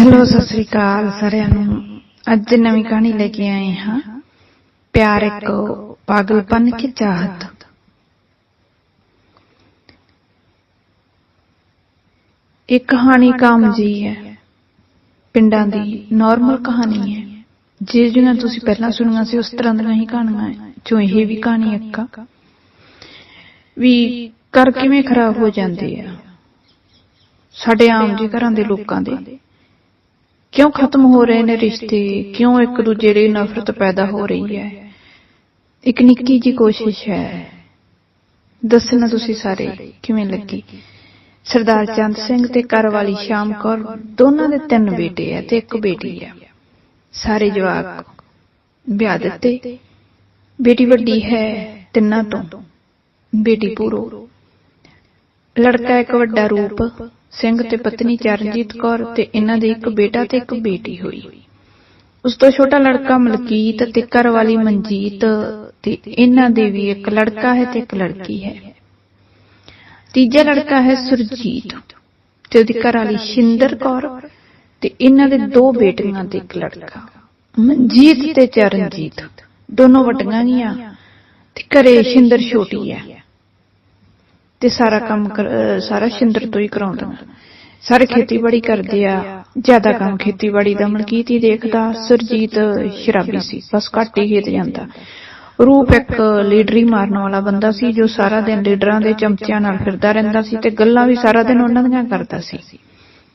Hello, Sat Sri ਅਕਾਲ ਸਾਰਿਆਂ ਨੂੰ। ਅੱਜ ਨਵੀਂ ਕਹਾਣੀ ਲੈ ਕੇ ਆਏ ਹਾਂ। ਪਿਆਰ ਇੱਕ ਪਾਗਲਪਨ ਕੀ ਚਾਹਤ। ਇਹ ਕਹਾਣੀ ਕਾਮ ਜੀ ਹੈ। ਪਿੰਡਾਂ ਦੀ ਨਾਰਮਲ ਕਹਾਣੀ ਹੈ। ਜੇ ਜਿਵੇਂ ਤੁਸੀਂ ਪਹਿਲਾਂ ਸੁਣੀਆਂ ਸੀ, ਉਸ ਤਰ੍ਹਾਂ ਦੀਆਂ ਹੀ ਕਹਾਣੀਆਂ ਚੋਂ ਇਹ ਵੀ ਕਹਾਣੀ ਇੱਕ ਵੀ ਕਰ ਕਿਵੇਂ ਖਰਾਬ ਹੋ ਜਾਂਦੀ ਆ। ਸਾਡੇ ਆਮ ਜੀ ਘਰਾਂ ਦੇ ਲੋਕਾਂ ਦੇ। ਕਿਉਂ ਖਤਮ ਹੋ ਰਹੇ ਨੇ ਰਿਸ਼ਤੇ? ਕਿਉਂ ਇੱਕ ਦੂਜੇ ਲਈ ਨਫ਼ਰਤ ਪੈਦਾ ਹੋ ਰਹੀ ਹੈ? ਇੱਕ ਨਿੱਕੀ ਜੀ ਕੋਸ਼ਿਸ਼ ਹੈ। ਦੱਸਣਾ ਤੁਸੀਂ ਸਾਰੇ, ਕਿਵੇਂ ਲੱਗੀ? ਸਰਦਾਰ ਚੰਦ ਸਿੰਘ ਤੇ ਘਰ ਵਾਲੀ ਸ਼ਾਮ ਕੌਰ, ਦੋਨਾਂ ਦੇ ਤਿੰਨ ਬੇਟੇ ਹੈ ਤੇ ਇੱਕ ਬੇਟੀ ਹੈ। ਸਾਰੇ ਜਵਾਕ ਵਿਆਹ ਦਿੱਤੇ। ਬੇਟੀ ਵੱਡੀ ਹੈ ਤਿੰਨਾਂ ਤੋਂ। ਬੇਟੀ ਪੂਰੋ। ਲੜਕਾ ਇੱਕ ਵੱਡਾ ਰੂਪ। ਸਿੰਘ ਤੇ ਪਤਨੀ ਚਰਨਜੀਤ ਕੌਰ ਤੇ ਇਹਨਾਂ ਦੇ ਇੱਕ ਬੇਟਾ ਤੇ ਇੱਕ ਬੇਟੀ ਹੋਈ। ਉਸ ਤੋਂ ਛੋਟਾ ਲੜਕਾ ਮਲਕੀਤ ਤੇ ਘਰ ਵਾਲੀ ਮਨਜੀਤ ਤੇ ਇਹਨਾਂ ਦੇ ਵੀ ਇੱਕ ਲੜਕਾ ਹੈ ਤੇ ਇੱਕ ਲੜਕੀ ਹੈ ਤੀਜਾ ਲੜਕਾ ਹੈ ਸੁਰਜੀਤ ਤੇ ਉਹਦੀ ਘਰ ਵਾਲੀ ਸ਼ਿੰਦਰ ਕੌਰ ਤੇ ਇਹਨਾਂ ਦੇ ਦੋ ਬੇਟੀਆਂ ਤੇ ਇੱਕ ਲੜਕਾ। ਮਨਜੀਤ ਤੇ ਚਰਨਜੀਤ। ਦੋਨੋਂ ਵੱਡੀਆਂ ਗੀਆਂ ਤੇ ਘਰੇ ਸ਼ਿੰਦਰ ਛੋਟੀ ਹੈ। ਤੇ ਸਾਰਾ ਕੰਮ ਸਾਰਾ ਸ਼ਿੰਦਰ ਤੋਂ ਹੀ ਕਰਾਉਂਦਾ। ਸਾਰੇ ਖੇਤੀਬਾੜੀ ਕਰਦੇ ਆ, ਜ਼ਿਆਦਾ ਕੰਮ ਖੇਤੀਬਾੜੀ ਦਾ ਮਲਕੀਤ ਹੀ ਦੇਖਦਾ, ਸੁਰਜੀਤ ਸ਼ਰਾਬੀ ਸੀ, ਬਸ ਘੱਟ ਹੀ ਖੇਤ ਜਾਂਦਾ। ਰੂਪ ਇੱਕ ਲੀਡਰੀ ਮਾਰਨ ਵਾਲਾ ਬੰਦਾ ਸੀ, ਜੋ ਸਾਰਾ ਦਿਨ ਲੀਡਰਾਂ ਦੇ ਚਮਚਿਆਂ ਨਾਲ ਫਿਰਦਾ ਰਹਿੰਦਾ ਸੀ ਤੇ ਗੱਲਾਂ ਵੀ ਸਾਰਾ ਦਿਨ ਉਹਨਾਂ ਦੀਆਂ ਕਰਦਾ ਸੀ।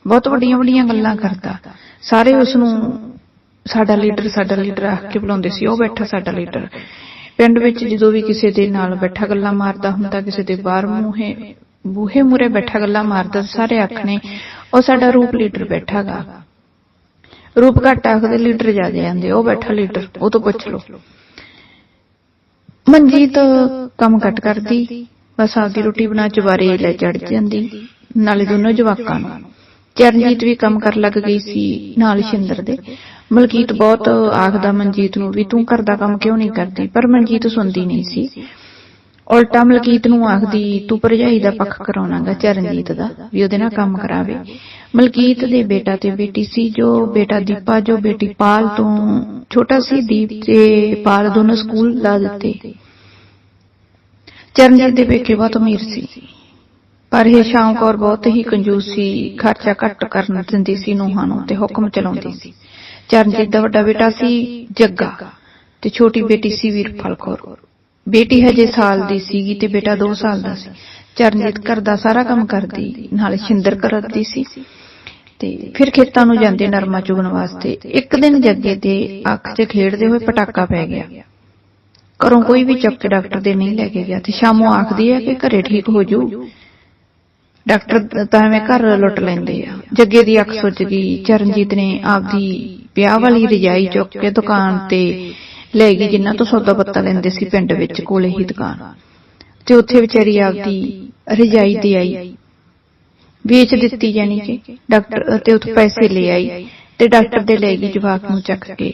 ਬਹੁਤ ਵੱਡੀਆਂ ਵੱਡੀਆਂ ਗੱਲਾਂ ਕਰਦਾ। ਸਾਰੇ ਉਸ ਨੂੰ ਸਾਡਾ ਲੀਡਰ ਸਾਡਾ ਲੀਡਰ ਆਖ ਕੇ ਬੁਲਾਉਂਦੇ ਸੀ, ਉਹ ਬੈਠਾ ਸਾਡਾ ਲੀਡਰ। ਪਿੰਡ ਵਿੱਚ ਜਦੋਂ ਵੀ ਕਿਸੇ ਦੇ ਨਾਲ ਬੈਠਾ ਗੱਲਾਂ ਮਾਰਦਾ ਹੁੰਦਾ, ਕਿਸੇ ਦੇ ਬਾਹਰ ਮੂਹੇ, ਬੂਹੇ ਮੂਰੇ ਬੈਠਾ ਗੱਲਾਂ ਮਾਰਦਾ, ਸਾਰੇ ਆਖਣੇ, ਉਹ ਸਾਡਾ ਰੂਪ ਲੀਡਰ ਬੈਠਾਗਾ। ਰੂਪ ਘੱਟ ਆਖਦੇ, ਲੀਡਰ ਜ਼ਿਆਦਾ ਜਾਂਦੇ ਉਹ ਬੈਠਾ ਲੀਡਰ, ਉਹ ਤੋਂ ਪੁੱਛ ਲਓ। ਮਨਜੀਤ ਕੰਮ ਘੱਟ ਕਰਦੀ, ਬਸ ਆਪਦੀ ਰੋਟੀ ਬਣਾ ਚਵਾਰੇ ਲੈ ਚੜ ਜਾਂਦੀ, ਨਾਲੇ ਦੋਨੋਂ ਜਵਾਕਾਂ ਨੂੰ। ਚਰਨਜੀਤ ਵੀ ਕੰਮ ਕਰਨ ਲੱਗ ਗਈ ਸੀ, ਨਾਲ ਸ਼ਿੰਦਰ ਦੇ। ਮਲਕੀਤ ਬਹੁਤ ਆਖਦਾ, ਮਨਜੀਤ ਨੂੰ ਵੀ ਤੂੰ ਦਾ ਕੰਮ ਕਿਉਂ ਨਹੀਂ ਕਰਦੀ? ਪਰ ਮਨਜੀਤ ਸੁਣਦੀ ਨਹੀਂ ਸੀ। ਉਲਟਾ ਮਲਕੀਤ ਨੂੰ ਆਖਦੀ, ਤੂੰ ਭਰਜਾਈ ਦਾ ਪੱਖ ਕਰਾਉਣਾਗਾ ਚਰਨਜੀਤ ਦਾ, ਵੀ ਉਹਦੇ ਨਾਲ ਕੰਮ ਕਰਾਵੇ। ਮਲਕੀਤ ਦੇ ਬੇਟਾ ਤੇ ਬੇਟੀ ਸੀ, ਜੋ ਬੇਟਾ ਦੀਪਾ, ਜੋ ਬੇਟੀ ਪਾਲ ਤੋਂ ਛੋਟਾ ਸੀ, ਦੀਪ ਤੇ ਪਾਲ ਦੋਨੋਂ ਸਕੂਲ ਲਾ ਦਿੱਤੇ। ਚਰਨਜੀਤ ਦੇ ਪੇਕੇ ਬਹੁਤ ਅਮੀਰ ਸੀ। ਪਰ ਇਹ ਸ਼ਾਮ ਕੌਰ, ਬਹੁਤ ਹੀ ਕੰਜੂਸ ਸੀ। ਖਰਚਾ ਘੱਟ ਕਰਨ ਦਿੰਦੀ ਸੀ ਨੂੰਹਾਂ ਨੂੰ ਤੇ ਹੁਕਮ ਚਲਾਉਂਦੀ ਸੀ। ਚਰਨਜੀਤ ਦਾ ਵੱਡਾ ਬੇਟਾ ਸੀ ਜੱਗਾ ਤੇ ਛੋਟੀ ਬੇਟੀ ਸੀ ਵੀਰਪਾਲ ਕੌਰ। ਬੇਟੀ ਹਜੇ ਸਾਲ ਦੀ ਸੀਗੀ ਤੇ ਬੇਟਾ 2 ਸਾਲ ਦਾ ਸੀ। ਚਰਨਜੀਤ ਘਰ ਦਾ ਸਾਰਾ ਕੰਮ ਕਰਦੀ, ਨਾਲੇ ਸ਼ਿੰਦਰ ਕਰਦੀ ਸੀ। ਤੇ ਫਿਰ ਖੇਤਾਂ ਨੂੰ ਜਾਂਦੇ ਨਰਮਾ ਚੁਗਣ ਵਾਸਤੇ ਇੱਕ ਦਿਨ ਜੱਗੇ ਦੇ ਅੱਖ 'ਚ ਖੇਡਦੇ ਹੋਏ ਪਟਾਕਾ ਪੈ ਗਿਆ। ਘਰੋਂ ਕੋਈ ਵੀ ਚੱਕ ਕੇ ਡਾਕਟਰ ਦੇ ਨਹੀਂ ਲੈ ਕੇ ਗਿਆ ਤੇ ਸ਼ਾਮੋਂ ਆਖਦੀ ਹੈ ਕਿ ਘਰੇ ਠੀਕ ਹੋ ਜੂ। ਡਾਕਟਰ ਤਾਂ ਐਵੇਂ ਘਰ ਲੁੱਟ ਲੈਂਦੇ ਆ। ਜੱਗੇ ਦੀ ਅੱਖ ਸੁੱਜ ਗਈ ਚਰਨਜੀਤ ਨੇ ਆਪਦੀ ਵਿਆਹ ਵਾਲੀ ਰਜਾਈ ਚੁੱਕ ਕੇ ਦੁਕਾਨ ਤੇ ਲੈ ਗਈ ਜਿੰਨਾ ਤੋਂ ਸੌਦਾ ਪੱਤਾ ਲੈਂਦੇ ਸੀ ਪਿੰਡ ਵਿੱਚ ਕੋਲੇ ਹੀ ਦੁਕਾਨ। ਤੇ ਉੱਥੇ ਵਿਚਾਰੀ ਆਪਦੀ ਰਜਾਈ ਦੇ ਆਈ। ਵੇਚ ਦਿੱਤੀ ਜਾਨੀ ਕਿ ਡਾਕਟਰ ਤੇ ਉੱਥੇ ਪੈਸੇ ਲੈ ਆਈ ਤੇ ਡਾਕਟਰ ਦੇ ਲੈ ਗਈ ਜਵਾਕ ਨੂੰ ਚੱਕ ਕੇ।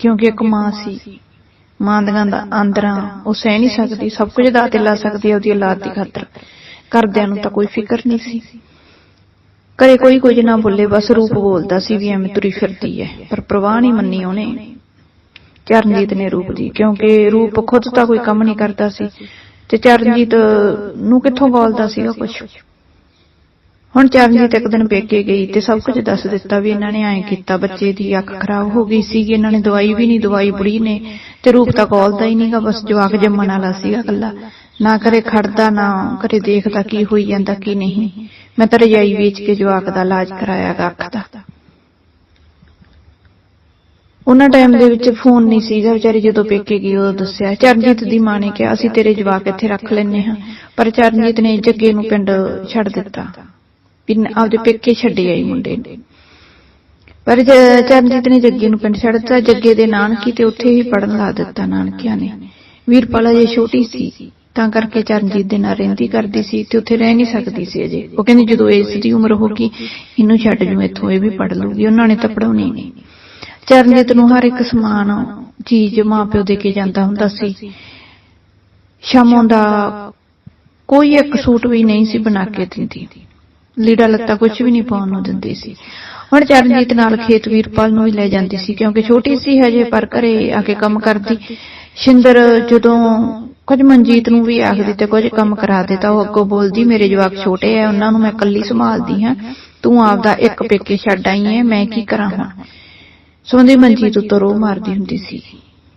ਕਿਉਂਕਿ ਇੱਕ ਮਾਂ ਸੀ। ਮਾਂ ਦੀਆਂ ਦਾ ਆਂਦਰਾਂ ਉਹ ਸਹਿ ਨਹੀਂ ਸਕਦੀ ਸਭ ਕੁਝ ਦਾ ਤੇ ਲਾ ਸਕਦੀ ਉਹਦੀ ਔਲਾਦ ਦੀ। ਖਾਤਰ ਘਰਦਿਆਂ ਨੂੰ ਤਾਂ ਕੋਈ ਫਿਕਰ ਨਹੀਂ ਸੀ। ਕਰੇ ਕੋਈ ਕੁਝ ਨਾ ਬੋਲੇ, ਬਸ ਰੂਪ ਬੋਲਦਾ ਸੀ ਵੀ ਐਵੇਂ ਤੁਰੀ ਫਿਰਦੀ ਹੈ ਪਰ ਪ੍ਰਵਾਹ ਨਹੀਂ ਮੰਨੀ ਉਹਨੇ। ਚਰਨਜੀਤ ਨੇ ਰੂਪ ਦੀ, ਕਿਉਂਕਿ ਰੂਪ ਖੁਦ ਤਾਂ ਕੋਈ ਕੰਮ ਨਹੀਂ ਕਰਦਾ ਸੀ ਤੇ ਚਰਨਜੀਤ ਨੂੰ ਕਿੱਥੋਂ ਬੋਲਦਾ ਸੀਗਾ ਕੁਝ ਹੁਣ ਚਰਨਜੀਤ ਇੱਕ ਦਿਨ ਪੇਕੇ ਗਈ ਤੇ ਸਭ ਕੁਝ ਦੱਸ ਦਿੱਤਾ ਵੀ ਇਹਨਾਂ ਨੇ ਐਂ ਕੀਤਾ, ਬੱਚੇ ਦੀ ਅੱਖ ਖਰਾਬ ਹੋ ਗਈ ਸੀਗੀ, ਇਹਨਾਂ ਨੇ ਦਵਾਈ ਵੀ ਨਹੀਂ, ਦਵਾਈ ਬੁੜੀ ਨੇ ਤੇ ਰੂਪ ਤਾਂ ਕੋਲਦਾ ਹੀ ਨਹੀਂਗਾ ਬਸ ਜਵਾਕ ਜੰਮਣ ਵਾਲਾ ਸੀਗਾ ਕੱਲਾ ਨਾ ਕਰੇ ਖੜਦਾ, ਨਾ ਕਰੇ ਦੇਖਦਾ ਕੀ ਹੋਈ ਜਾਂਦਾ, ਕੀ ਨਹੀਂ। ਮੈਂ ਤਾਂ ਰਜਾਈ ਵੇਚ ਕੇ ਜਵਾਕ ਦਾ ਇਲਾਜ ਕਰਾਇਆ ਅੱਖ ਦਾ। ਉਹਨਾਂ ਟਾਈਮ ਦੇ ਵਿੱਚ ਫੋਨ ਨਹੀਂ ਸੀਗਾ, ਵਿਚਾਰੀ ਜਦੋਂ ਪੇਕੇ ਗਈ ਉਹ ਦੱਸਿਆ, ਚਰਨਜੀਤ ਦੀ ਮਾਂ ਨੇ ਕਿਹਾ, ਅਸੀਂ ਤੇਰੇ ਜਵਾਕ ਇੱਥੇ ਰੱਖ ਲੈਨੇ ਹਾਂ, ਪਰ ਚਰਨਜੀਤ ਨੇ ਜੱਗੇ ਨੂੰ ਪਿੰਡ ਛੱਡ ਦਿੱਤਾ, ਵੀ ਆਪਦੇ ਪੇਕੇ ਛੱਡੇ ਆਈ ਮੁੰਡੇ ਨੂੰ। ਪਰ ਚਰਨਜੀਤ ਨੇ ਜੱਗੇ ਨੂੰ ਪਿੰਡ ਛੱਡ ਦਿੱਤਾ, ਜੱਗੇ ਦੇ ਨਾਨਕੀ ਤੇ ਉੱਥੇ ਹੀ ਪੜਨ ਲਾ ਦਿੱਤਾ ਨਾਨਕਿਆਂ ਨੇ। ਵੀਰਪਾਲਾ ਜੇ ਛੋਟੀ ਸੀ। ਤਾਂ ਕਰਕੇ ਚਰਨਜੀਤ ਦੇ ਨਾਲ ਰਹਿੰਦੀ ਕਰਦੀ ਸੀ ਤੇ ਉੱਥੇ ਰਹਿ ਨਹੀਂ ਸਕਦੀ ਸੀ ਅਜੇ। ਉਹ ਕਹਿੰਦੀ ਜਦੋਂ ਇਸ ਦੀ ਉਮਰ ਹੋ ਗਈ, ਇਹਨੂੰ ਛੱਡ ਜੂ, ਇੱਥੋਂ ਇਹ ਵੀ ਪੜ ਲੂਗੀ ਉਹਨਾਂ ਨੇ ਤਾਂ ਪੜਾਉਣੀ ਨਹੀਂ। ਚਰਨਜੀਤ ਨੂੰ ਹਰ ਇੱਕ ਸਮਾਨ ਚੀਜ਼ ਮਾਪਿਓ ਦੇ ਕੇ ਜਾਂਦਾ ਹੁੰਦਾ ਸੀ। ਸ਼ਾਮੋਂ ਦਾ ਕੋਈ ਇੱਕ ਸੂਟ ਵੀ ਨਹੀਂ ਸੀ ਬਣਾ ਕੇ ਦਿੰਦੀ। ਲੀੜਾ ਲੱਤਾ ਕੁਝ ਵੀ ਨਹੀਂ ਪਾਉਣ ਨੂੰ ਦਿੰਦੀ ਸੀ। ਹੁਣ ਚਰਨਜੀਤ ਨਾਲ ਖੇਤ ਵੀਰਪਾਲ ਨੂੰ ਵੀ ਲੈ ਜਾਂਦੀ ਸੀ, ਕਿਉਂਕਿ ਛੋਟੀ ਸੀ ਹਜੇ, ਪਰ ਘਰੇ ਆ ਕੇ ਕੰਮ ਕਰਦੀ। ਸ਼ਿੰਦਰ ਜਦੋਂ ਕੁਝ ਮਨਜੀਤ ਨੂੰ ਵੀ ਆਖਦੀ ਤੇ ਕੁਝ ਕੰਮ ਕਰਾ ਦਿੱਤਾ ਉਹ ਅੱਗੋਂ ਬੋਲਦੀ, ਮੇਰੇ ਜਵਾਕ ਛੋਟੇ ਆ, ਉਹਨਾਂ ਨੂੰ ਮੈਂ ਇਕੱਲੀ ਸੰਭਾਲਦੀ ਹਾਂ। ਤੂੰ ਆਪਦਾ ਇੱਕ ਪੇਕੇ ਛੱਡ ਆਈ ਐ ਮੈਂ ਕੀ ਕਰਾਂ ਹੁਣ? ਸੋਹੰਦੀ ਮਨਜੀਤ ਉੱਤੋਂ ਰੋ ਮਾਰਦੀ ਹੁੰਦੀ ਸੀ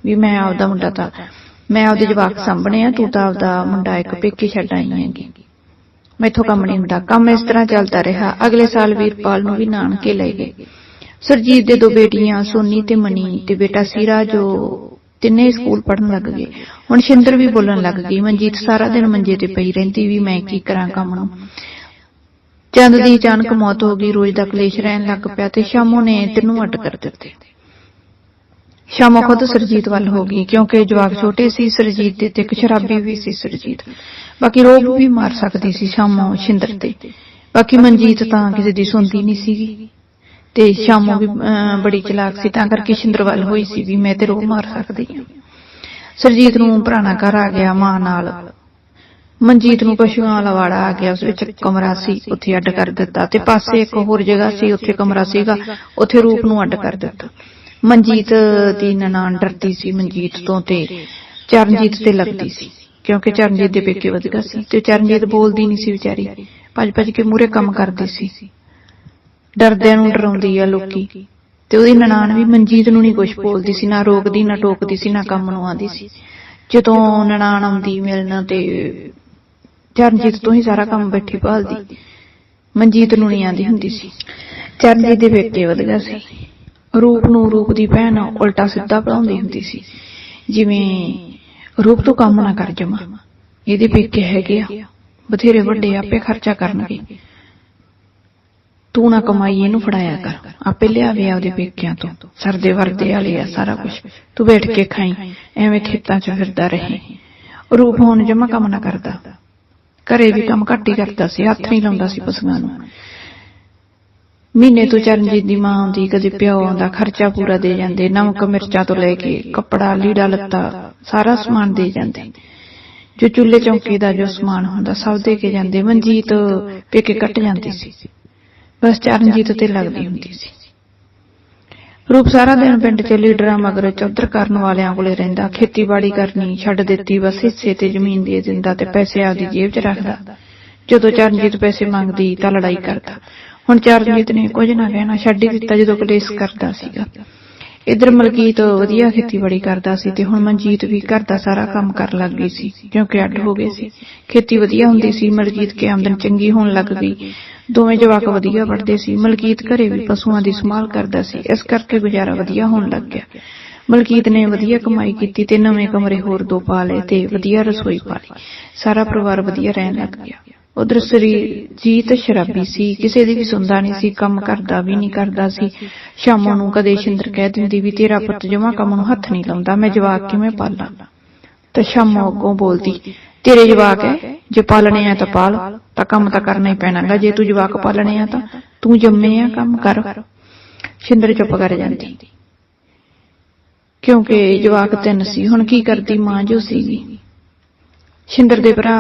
ਵੀ ਮੈਂ ਆਪਦਾ ਮੁੰਡਾ ਤਾਂ ਮੈਂ ਆਪਦੇ ਜਵਾਕ ਸਾਂਭਣੇ ਆ, ਤੂੰ ਤਾਂ ਆਪਦਾ ਮੁੰਡਾ ਇੱਕ ਪੇਕੇ ਛੱਡ ਆਈ ਹੈਗੀ। ਮੈਥੋਂ ਕੰਮ ਨਹੀਂ ਹੁੰਦਾ। ਕੰਮ ਇਸ ਤਰ੍ਹਾਂ ਚੱਲਦਾ ਰਿਹਾ। ਅਗਲੇ ਸਾਲ ਵੀਰਪਾਲ ਨੂੰ ਵੀ ਨਾਨਕੇ ਲੈ ਗਏ। ਸਰਜੀਤ ਦੇ ਦੋ ਬੇਟੀਆਂ, ਸੋਨੀ ਤੇ ਮਣੀ ਤੇ ਬੇਟਾ ਸੀਰਾ ਜੋ ਤਿੰਨੇ ਸਕੂਲ ਪੜਨ ਲੱਗ ਗਏ। ਹੁਣ ਸ਼ਿੰਦਰ ਵੀ ਬੋਲਣ ਲੱਗ ਗਈ, ਮਨਜੀਤ, ਸਾਰਾ ਦਿਨ ਮੰਜੇ ਤੇ ਪਈ ਰਹਿੰਦੀ ਵੀ ਮੈਂ ਕੀ ਕਰਾਂ ਕੰਮ ਨੂੰ? ਚੰਦ ਦੀ ਅਚਾਨਕ ਮੌਤ ਹੋ ਗਈ, ਰੋਜ਼ ਦਾ ਕਲੇਸ਼ ਰਹਿਣ ਲੱਗ ਪਿਆ ਤੇ ਸ਼ਾਮੋ ਨੇ ਤਿੰਨੋਂ ਅੱਡ ਕਰ ਦਿੱਤੇ। ਸ਼ਾਮੋ ਖੁਦ ਸਰਜੀਤ ਵੱਲ ਹੋ ਗਈ, ਕਿਉਂਕਿ ਜਵਾਬ ਛੋਟੇ ਸੀ, ਸਰਜੀਤ ਦੇ ਤੇ ਇੱਕ ਸ਼ਰਾਬੀ ਵੀ ਸੀ ਸਰਜੀਤ। ਬਾਕੀ ਰੋਗ ਵੀ ਮਾਰ ਸਕਦੀ ਸੀ ਸ਼ਾਮੋ ਸ਼ਿੰਦਰ ਤੇ। ਬਾਕੀ ਮਨਜੀਤ ਤਾਂ ਕਿਸੇ ਦੀ ਸੁਣਦੀ ਨਹੀਂ ਸੀਗੀ। ਤੇ ਸ਼ਾਮੋ ਵੀ ਬੜੀ ਚਲਾਕ ਸੀ ਤਾਂ ਕਰਕੇ ਸ਼ਿੰਦਰ ਵੱਲ ਹੋਈ ਸੀ ਵੀ ਮੈਂ ਤੇ ਰੋਗ ਮਾਰ ਸਕਦੀ ਹਾਂ। ਸਰਜੀਤ ਨੂੰ ਪੁਰਾਣਾ ਘਰ ਆ ਗਿਆ ਮਾਂ ਨਾਲ। ਮਨਜੀਤ ਨੂੰ ਪਸ਼ੂਆਂ ਵਾਲਾ ਵਾੜਾ ਆ ਗਿਆ ਉਸ ਵਿੱਚ ਕਮਰਾ ਸੀ ਉੱਥੇ ਅੱਡ ਕਰ ਦਿੱਤਾ ਤੇ ਪਾਸੇ ਇੱਕ ਹੋਰ ਜਗ੍ਹਾ ਸੀ ਉੱਥੇ ਕਮਰਾ ਸੀਗਾ ਉੱਥੇ ਰੂਪ ਨੂੰ ਅੱਡ ਕਰ ਦਿੱਤਾ। ਮਨਜੀਤ ਦੀ ਨਨਾਣ ਡਰਦੀ ਸੀ ਮਨਜੀਤ ਤੋਂ ਤੇ ਚਰਨਜੀਤ ਤੇ ਲੱਗਦੀ ਸੀ ਕਿਉਂਕਿ ਚਰਨਜੀਤ ਦੇ ਪੇਕੇ ਵਧਗਾ ਸੀ ਤੇ ਚਰਨਜੀਤ ਬੋਲਦੀ ਨਹੀਂ ਸੀ ਵਿਚਾਰੀ। ਭੱਜ ਭੱਜ ਕੇ ਮੂਰੇ ਕੰਮ ਕਰਦੀ ਸੀ। ਡਰਦਿਆਂ ਨੂੰ ਡਰਾਉਂਦੀ ਆ ਲੋਕੀ। ਤੇ ਉਹਦੀ ਨਨਾਣ ਵੀ ਮਨਜੀਤ ਨੂੰ ਨਹੀਂ ਕੁਝ ਬੋਲਦੀ ਸੀ, ਨਾ ਰੋਕਦੀ, ਨਾ ਟੋਕਦੀ ਸੀ, ਨਾ ਕੰਮ ਨੂੰ ਆਂਦੀ ਸੀ। ਜਦੋਂ ਨਨਾਣ ਆਉਂਦੀ ਮਿਲਣ ਤੇ ਚਰਨਜੀਤ ਤੋਂ ਹੀ ਸਾਰਾ ਕੰਮ ਬੈਠੀ ਭਾਲਦੀ। ਮਨਜੀਤ ਨੂੰ ਨਹੀਂ ਆਂਦੀ ਹੁੰਦੀ ਸੀ। ਚਰਨਜੀਤ ਦੇ ਪੇਕੇ ਵਧਗਾ ਸੀ। ਰੂਪ ਨੂੰ ਰੂਪ ਦੀ ਭੈਣ ਉਲਟਾ ਸਿੱਧਾ ਪੜਾਉਂਦੀ ਹੁੰਦੀ ਸੀ। ਜਿਵੇਂ ਰੂਪ ਤੋਂ ਕੰਮ ਨਾ ਕਰ ਜਮਾ। ਇਹਦੇ ਪੇਕੇ ਹੈਗੇ ਆ। ਬਥੇਰੇ ਵੱਡੇ ਆਪੇ ਖਰਚਾ ਕਰਨਗੇ। ਤੂੰ ਨਾ ਕਮਾਈ ਇਹਨੂੰ ਫੜਾਇਆ ਕਰ। ਆਪੇ ਲਿਆਵੇ ਆਪਦੇ ਪੇਕਿਆਂ ਤੋਂ। ਸਰਦੇ ਵਰਦੇ ਵਾਲੇ ਆ ਸਾਰਾ ਕੁਝ ਤੂੰ ਬੈਠ ਕੇ ਖਾਈ। ਐਵੇਂ ਖੇਤਾਂ 'ਚ ਫਿਰਦਾ ਰਹੇ। ਰੂਪ ਹੁਣ ਜਮਾ ਕੰਮ ਨਾ ਕਰਦਾ। ਘਰੇ ਵੀ ਕੰਮ ਘੱਟ ਹੀ ਕਰਦਾ ਸੀ, ਹੱਥ ਨਹੀਂ ਲਾਉਂਦਾ ਸੀ ਪਸ਼ੂਆਂ ਨੂੰ। ਮਹੀਨੇ ਤੋਂ ਚਰਨਜੀਤ ਦੀ ਮਾਂ ਆਉਂਦੀ, ਕਦੇ ਪਿਓ ਆਉਂਦਾ, ਖਰਚਾ ਪੂਰਾ ਦੇ ਜਾਂਦੇ, ਨਮਕ, ਮਿਰਚਾਂ ਤੋਂ ਲੈ ਕੇ ਕੱਪੜਾ, ਲੀੜਾ, ਲੱਤਾ, ਸਾਰਾ ਸਮਾਨ ਦੇ ਜਾਂਦੇ। ਜੋ ਚੁੱਲ੍ਹੇ ਚੌਂਕੇ ਦਾ ਜੋ ਸਮਾਨ ਹੁੰਦਾ, ਸਭ ਦੇ ਕੇ ਜਾਂਦੇ। ਮਨਜੀਤ ਪੇਕੇ ਕੱਟ ਜਾਂਦੀ ਸੀ। ਬਸ ਚਰਨਜੀਤ ਤੇ ਲੱਗਦੀ ਹੁੰਦੀ ਸੀ। ਰੂਪ ਸਾਰਾ ਦਿਨ ਪਿੰਡ 'ਚ ਲੀਡਰਾਂ ਮਗਰ ਚੌਧਰ ਕਰਨ ਵਾਲਿਆਂ ਕੋਲੇ ਰਹਿੰਦਾ ਖੇਤੀਬਾੜੀ ਕਰਨੀ ਛੱਡ ਦਿੱਤੀ ਬਸ ਹਿੱਸੇ ਤੇ ਜ਼ਮੀਨ ਦੇ ਦਿੰਦਾ ਤੇ ਪੈਸੇ ਆਪਦੀ ਜੇਬ 'ਚ ਰੱਖਦਾ। ਜਦੋਂ ਚਰਨਜੀਤ ਪੈਸੇ ਮੰਗਦੀ ਤਾਂ ਲੜਾਈ ਕਰਦਾ। ਹੁਣ ਚਰਨਜੀਤ ਨੇ ਕੁਝ ਨਾ ਕਹਿਣਾ ਛੱਡ ਹੀ ਦਿੱਤਾ ਜਦੋਂ ਕਲੇਸ਼ ਕਰਦਾ ਸੀਗਾ। ਇਧਰ ਮਲਕੀਤ ਵਧੀਆ ਖੇਤੀਬਾੜੀ ਕਰਦਾ ਸੀ ਤੇ ਹੁਣ ਮਨਜੀਤ ਵੀ ਘਰ ਦਾ ਸਾਰਾ ਕੰਮ ਕਰਨ ਲੱਗ ਗਈ ਸੀ ਕਿਉਂਕਿ ਅੱਡ ਹੋ ਗਏ ਸੀ। ਖੇਤੀ ਵਧੀਆ ਹੁੰਦੀ ਸੀ ਮਲਕੀਤ ਕੇ ਆਮਦਨ ਚੰਗੀ ਹੋਣ ਲੱਗ ਗਈ। ਦੋਵੇਂ ਜਵਾਕ ਵਧੀਆ ਪੜ੍ਹਦੇ ਸੀ, ਮਲਕੀਤ ਘਰੇ ਵੀ ਪਸ਼ੂਆਂ ਦੀ ਸੰਭਾਲ ਕਰਦਾ ਸੀ, ਇਸ ਕਰਕੇ ਗੁਜ਼ਾਰਾ ਵਧੀਆ ਹੋਣ ਲੱਗ ਗਿਆ। ਮਲਕੀਤ ਨੇ ਵਧੀਆ ਕਮਾਈ ਕੀਤੀ ਤੇ ਨਵੇਂ ਕਮਰੇ ਹੋਰ ਦੋ ਪਾ ਲਏ ਤੇ ਵਧੀਆ ਰਸੋਈ ਪਾ ਲਈ ਸਾਰਾ ਪਰਿਵਾਰ ਵਧੀਆ ਰਹਿਣ ਲੱਗ ਗਿਆ। ਉਧਰ ਸ੍ਰੀ ਜੀਤ ਸ਼ਰਾਬੀ ਸੀ ਕਿਸੇ ਦੀ ਵੀ ਸੁਣਦਾ ਨਹੀਂ ਸੀ ਕੰਮ ਕਰਦਾ ਵੀ ਨਹੀਂ ਕਰਦਾ ਸੀ। ਸ਼ਾਮੋਂ ਨੂੰ ਕਦੇ ਸ਼ਿੰਦਰ ਕਹਿ ਦਿੰਦੀ ਵੀ ਤੇਰਾ ਪੁੱਤ ਜਮਾ ਕੰਮ ਨੂੰ ਹੱਥ ਨਹੀਂ ਲਾਉਂਦਾ ਮੈਂ ਜਵਾਕ ਕਿਵੇਂ ਪਾਲਾਂ? ਤੇ ਸ਼ਾਮੋਂ ਅੱਗੋਂ ਬੋਲਦੀ ਤੇਰੇ ਜਵਾਕ ਹੈ ਜੇ ਪਾਲਣੇ ਆ ਤਾਂ ਪਾਲ ਤਾਂ ਕੰਮ ਤਾਂ ਕਰਨਾ ਹੀ ਪੈਣਾਗਾ ਜੇ ਤੂੰ ਜਵਾਕ ਪਾਲਣੇ ਆ ਤਾਂ ਤੂੰ ਜੰਮੇ ਆ ਕੰਮ ਕਰ। ਸ਼ਿੰਦਰ ਚੁੱਪ ਕਰ ਜਾਂਦੀ। ਕਿਉਂਕਿ ਜਵਾਕ ਤਿੰਨ ਸੀ ਹੁਣ ਕੀ ਕਰਦੀ ਮਾਂ ਜੋ ਸੀਗੀ? ਸ਼ਿੰਦਰ ਦੇ ਭਰਾ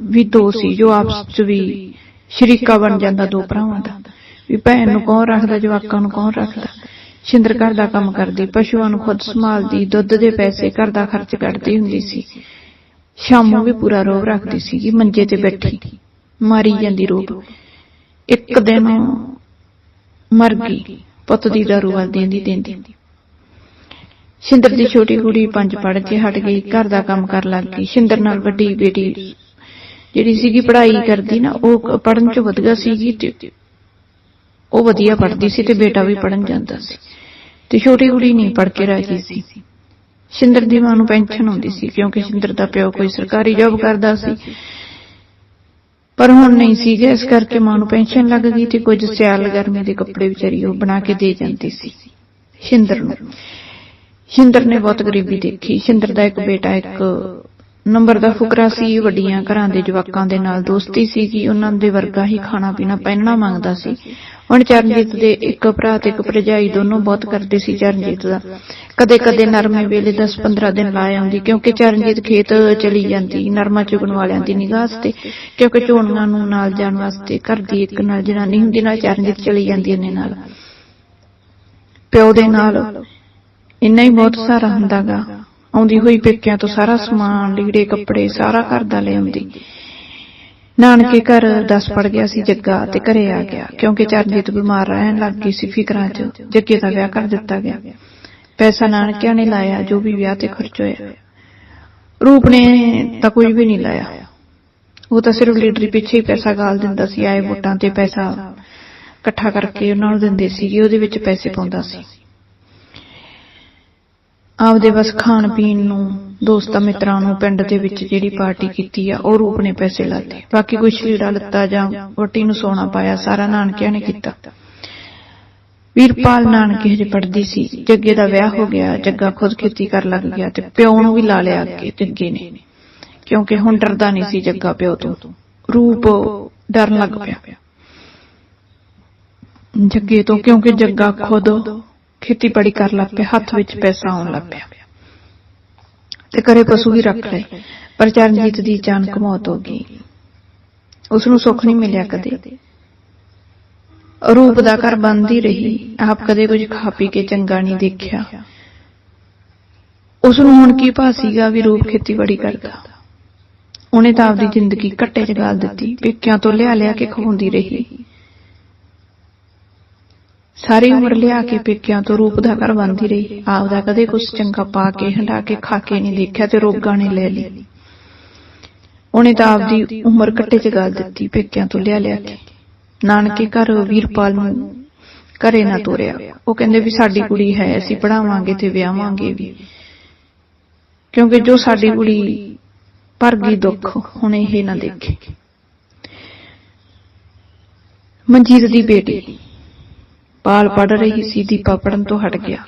ਵੀ ਦੋ ਸੀ ਜੋ ਆਪਸ ਚ ਵੀ ਸ਼ਰੀਕਾ ਬਣ ਜਾਂਦਾ ਦੋ ਭਰਾਵਾਂ ਦਾ। ਵੀ ਭੈਣ ਨੂੰ ਕੌਣ ਰੱਖਦਾ ਜਵਾਕਾਂ ਨੂੰ ਕੌਣ ਰੱਖਦਾ? ਸ਼ਿੰਦਰ ਘਰ ਦਾ ਕੰਮ ਕਰਦੀ ਪਸ਼ੂਆਂ ਨੂੰ ਖੁਦ ਸੰਭਾਲਦੀ ਦੁੱਧ ਦੇ ਪੈਸੇ ਘਰ ਦਾ ਖਰਚ ਕੱਢਦੀ ਹੁੰਦੀ ਸੀ। ਸ਼ਾਮੋਂ ਵੀ ਪੂਰਾ ਰੋਗ ਰੱਖਦੀ ਸੀਗੀ ਮੰਜੇ ਤੇ ਬੈਠੀ। ਮਾਰੀ ਜਾਂਦੀ ਰੋਗ ਇੱਕ ਦਿਨ ਮਰ ਗਈ ਪੁੱਤ ਦੀ ਦਾਰੂ ਵੱਲ ਦੇਂਦੀ। ਦੇਂਦੀ। ਸ਼ਿੰਦਰ ਦੀ ਛੋਟੀ ਕੁੜੀ ਪੰਜ ਪੜ੍ਹ ਕੇ ਹਟ ਗਈ, ਘਰ ਦਾ ਕੰਮ ਕਰਨ ਲੱਗ ਗਈ। ਸ਼ਿੰਦਰ ਨਾਲ ਵੱਡੀ ਬੇਟੀ ਜਿਹੜੀ ਸੀਗੀ, ਪੜ੍ਹਾਈ ਕਰਦੀ ਨਾ, ਉਹ ਪੜਨ ਚ ਵਧੀਆ ਸੀਗੀ ਤੇ ਉਹ ਵਧੀਆ ਪੜ੍ਹਦੀ ਸੀ ਤੇ ਬੇਟਾ ਵੀ ਪੜਨ ਜਾਂਦਾ ਸੀ। ਤੇ ਛੋਟੀ ਕੁੜੀ ਨਹੀਂ ਪੜ੍ਹ ਕੇ ਰਾਜੀ ਸੀ। ਸ਼ਿੰਦਰ ਦੀ ਮਾਂ ਨੂੰ ਪੈਨਸ਼ਨ ਆਉਂਦੀ ਸੀ, ਕਿਉਂਕਿ ਸ਼ਿੰਦਰ ਦਾ ਪਿਓ ਕੋਈ ਸਰਕਾਰੀ ਜੌਬ ਕਰਦਾ ਸੀ। ਪਰ ਹੁਣ ਨਹੀਂ ਸੀਗਾ, ਇਸ ਕਰਕੇ ਮਾਂ ਨੂੰ ਪੈਨਸ਼ਨ ਲੱਗ ਗਈ ਤੇ ਕੁਝ ਸਿਆਲ ਗਰਮੀ ਦੇ ਕੱਪੜੇ ਵਿਚਾਰੀ ਉਹ ਬਣਾ ਕੇ ਦੇ ਜਾਂਦੀ ਸੀ। ਸ਼ਿੰਦਰ ਨੂੰ ਸ਼ਿੰਦਰ ਨੇ ਬਹੁਤ ਗਰੀਬੀ ਦੇਖੀ। ਸ਼ਿੰਦਰ ਦਾ ਇੱਕ ਬੇਟਾ, ਇੱਕ ਨੰਬਰ ਦਾ ਫੁਕਰਾ ਸੀ, ਵੱਡੀਆਂ ਘਰਾਂ ਦੇ ਜਵਾਕਾਂ ਦੇ ਨਾਲ ਦੋਸਤੀ ਸੀਗੀ। ਉਹਨਾਂ ਦੇ ਵਰਗਾ ਹੀ ਖਾਣਾ ਪੀਣਾ ਪਹਿਨਣਾ ਮੰਗਦਾ ਸੀ। ਹੁਣ ਚਰਨਜੀਤ ਦੇ ਇੱਕ ਭਰਾ ਤੇ ਇੱਕ ਭਰਜਾਈ ਦੋਨੋਂ ਬਹੁਤ ਕਰਦੇ ਸੀ ਚਰਨਜੀਤ ਦਾ। ਕਦੇ ਕਦੇ ਨਰਮੇ ਵੇਲੇ 10-15 ਦਿਨ ਲਾ ਆਉਂਦੀ, ਕਿਉਂਕਿ ਚਰਨਜੀਤ ਖੇਤ ਚਲੀ ਜਾਂਦੀ, ਨਰਮਾ ਚੁਗਣ ਵਾਲਿਆਂ ਦੀ ਨਿਗਾਹ ਤੇ ਕਿਉਂਕਿ ਝੋਨੀਆਂ ਨੂੰ ਨਾਲ ਜਾਣ ਵਾਸਤੇ ਘਰ ਦੀ ਇੱਕ ਨਾਲ ਜਨਾਨੀ ਹੁੰਦੀ, ਨਾਲ ਚਰਨਜੀਤ ਚਲੀ ਜਾਂਦੀ ਇਹਨੇ ਨਾਲ। ਪਿਓ ਦੇ ਨਾਲ ਇੰਨਾ ਹੀ ਬਹੁਤ ਸਾਰਾ ਹੁੰਦਾਗਾ। ਆਉਂਦੀ ਹੋਈ ਪੇਕਿਆਂ ਤੋਂ ਸਾਰਾ ਸਮਾਨ ਲੀੜੇ ਕੱਪੜੇ, ਸਾਰਾ ਘਰ ਦਾ ਲੈ ਆਉਂਦੀ। ਨਾਨਕੇ ਘਰ ਦਸ ਪੜ ਗਿਆ ਸੀ ਜੱਗਾ ਤੇ ਘਰੇ ਆ ਗਿਆ, ਕਿਉਂਕਿ ਚਰਨਜੀਤ ਬਿਮਾਰ ਰਹਿਣ ਲੱਗ ਗਈ ਸੀ ਫਿਕਰਾਂ 'ਚ, ਜੱਗੇ ਦਾ ਵਿਆਹ ਕਰ ਦਿੱਤਾ ਗਿਆ। ਪੈਸਾ ਨਾਨਕਿਆਂ ਨੇ ਲਾਇਆ, ਜੋ ਵੀ ਵਿਆਹ ਤੇ ਖਰਚ ਹੋਇਆ। ਰੂਪ ਨੇ ਤਾਂ ਕੋਈ ਵੀ ਨਹੀਂ ਲਾਇਆ। ਉਹ ਤਾਂ ਸਿਰਫ ਲੀਡਰੀ ਪਿੱਛੇ ਹੀ ਪੈਸਾ ਗਾਲ ਦਿੰਦਾ ਸੀ, ਆਏ ਵੋਟਾਂ ਤੇ ਪੈਸਾ ਇਕੱਠਾ ਕਰਕੇ ਉਹਨਾਂ ਨੂੰ ਦਿੰਦੇ ਸੀ ਉਹਦੇ ਵਿੱਚ ਪੈਸੇ ਪਾਉਂਦਾ ਸੀ। ਆਪਦੇ ਬਸ ਖਾਣ ਪੀਣ ਨੂੰ, ਦੋਸਤਾਂ ਮਿੱਤਰਾਂ ਨੂੰ ਪਿੰਡ ਦੇ ਵਿੱਚ ਜਿਹੜੀ ਪਾਰਟੀ ਕੀਤੀ ਆ, ਉਹ ਰੂਪ ਨੇ ਪੈਸੇ ਲਾਤੇ। ਬਾਕੀ ਕੁਛ ਲੀੜਾ ਲੱਤਾ ਜਾਂ ਵੋਟੀ ਨੂੰ ਸੋਨਾ ਪਾਇਆ, ਸਾਰਾ ਨਾਨਕਿਆਂ ਨੇ ਕੀਤਾ। ਵੀਰਪਾਲ ਨਾਨਕੇ ਹਜੇ ਪੜਦੀ ਸੀ, ਜੱਗੇ ਦਾ ਵਿਆਹ ਹੋ ਗਿਆ, ਜੱਗਾ ਖੁਦ ਖੇਤੀ ਕਰਨ ਲੱਗ ਗਿਆ ਤੇ ਪਿਓ ਨੂੰ ਵੀ ਲਾ ਲਿਆ ਅੱਗੇ, ਜੱਗੇ ਨੇ। ਕਿਉਂਕਿ ਹੁਣ ਡਰਦਾ ਨਹੀਂ ਸੀ ਜੱਗਾ ਪਿਓ ਤੋਂ। ਰੂਪ ਡਰਨ ਲੱਗ ਪਿਆ। ਜੱਗੇ ਤੋਂ ਕਿਉਂਕਿ ਜੱਗਾ ਖੁਦ ਖੇਤੀਬਾੜੀ ਕਰ ਲੱਗ ਪਿਆ ਹੱਥ ਵਿੱਚ ਪੈਸਾ ਆਉਣ ਲੱਗ ਪਿਆ। ਤੇ ਘਰੇ ਪਸ਼ੂ ਵੀ ਰੱਖ ਲਏ। ਪਰ ਚਰਨਜੀਤ ਦੀ ਅਚਾਨਕ ਮੌਤ ਹੋ ਗਈ। ਉਸ ਨੂੰ ਸੁੱਖ ਨਹੀਂ ਮਿਲਿਆ ਕਦੇ। ਰੂਪ ਦਾ ਘਰ ਬੰਦ ਹੀ ਰਹੀ। ਆਪ ਕਦੇ ਕੁਝ ਖਾ ਪੀ ਕੇ ਚੰਗਾ ਨਹੀਂ ਦੇਖਿਆ। ਉਸ ਨੂੰ ਹੁਣ ਕੀ ਭਾ ਸੀਗਾ ਵੀ ਰੂਪ ਖੇਤੀਬਾੜੀ ਕਰਦਾ। ਉਹਨੇ ਤਾਂ ਆਪਦੀ ਜ਼ਿੰਦਗੀ ਘੱਟੇ 'ਚ ਗਾਲ ਦਿੱਤੀ। ਪੇਕਿਆਂ ਤੋਂ ਲਿਆ ਲਿਆ ਕੇ ਖਵਾਉਂਦੀ ਰਹੀ। ਸਾਰੀ ਉਮਰ ਲਿਆ ਕੇ ਪੇਕਿਆਂ ਤੋਂ ਰੂਪ ਦਾ ਘਰ ਬੰਦੀ ਰਹੀ। ਆਪ ਦਾ ਕਦੇ ਕੁਝ ਚੰਗਾ ਪਾ ਕੇ, ਹੰਡਾ ਕੇ, ਖਾ ਕੇ ਨਹੀਂ ਦੇਖਿਆ ਤੇ ਰੋਗਾਂ ਨੇ ਲੈ ਲਈ। ਉਹਨੇ ਤਾਂ ਆਪਦੀ ਉਮਰ ਕੱਟੇ ਚ ਗਾਲ ਦਿੱਤੀ, ਪੇਕਿਆਂ ਤੋਂ ਲਿਆ ਲਿਆ ਕੇ। ਨਾਨਕੇ ਘਰ ਵੀਰਪਾਲ ਨੂੰ ਘਰੇ ਨਾ ਤੋਰਿਆ। ਉਹ ਕਹਿੰਦੇ ਵੀ ਸਾਡੀ ਕੁੜੀ ਹੈ, ਅਸੀਂ ਪੜਾਵਾਂਗੇ ਤੇ ਵਿਆਹਾਂਗੇ ਵੀ। ਕਿਉਂਕਿ ਜੋ ਸਾਡੀ ਕੁੜੀ ਭਰ ਗਈ ਦੁੱਖ, ਹੁਣ ਇਹ ਨਾ ਦੇਖੇ। ਮਨਜੀਤ ਦੀ ਬੇਟੀ। ਪਾਲ ਪੜ ਰਹੀ ਸੀ, ਦੀਪਾ ਪੜਨ ਤੋਂ ਹਟ ਗਿਆ।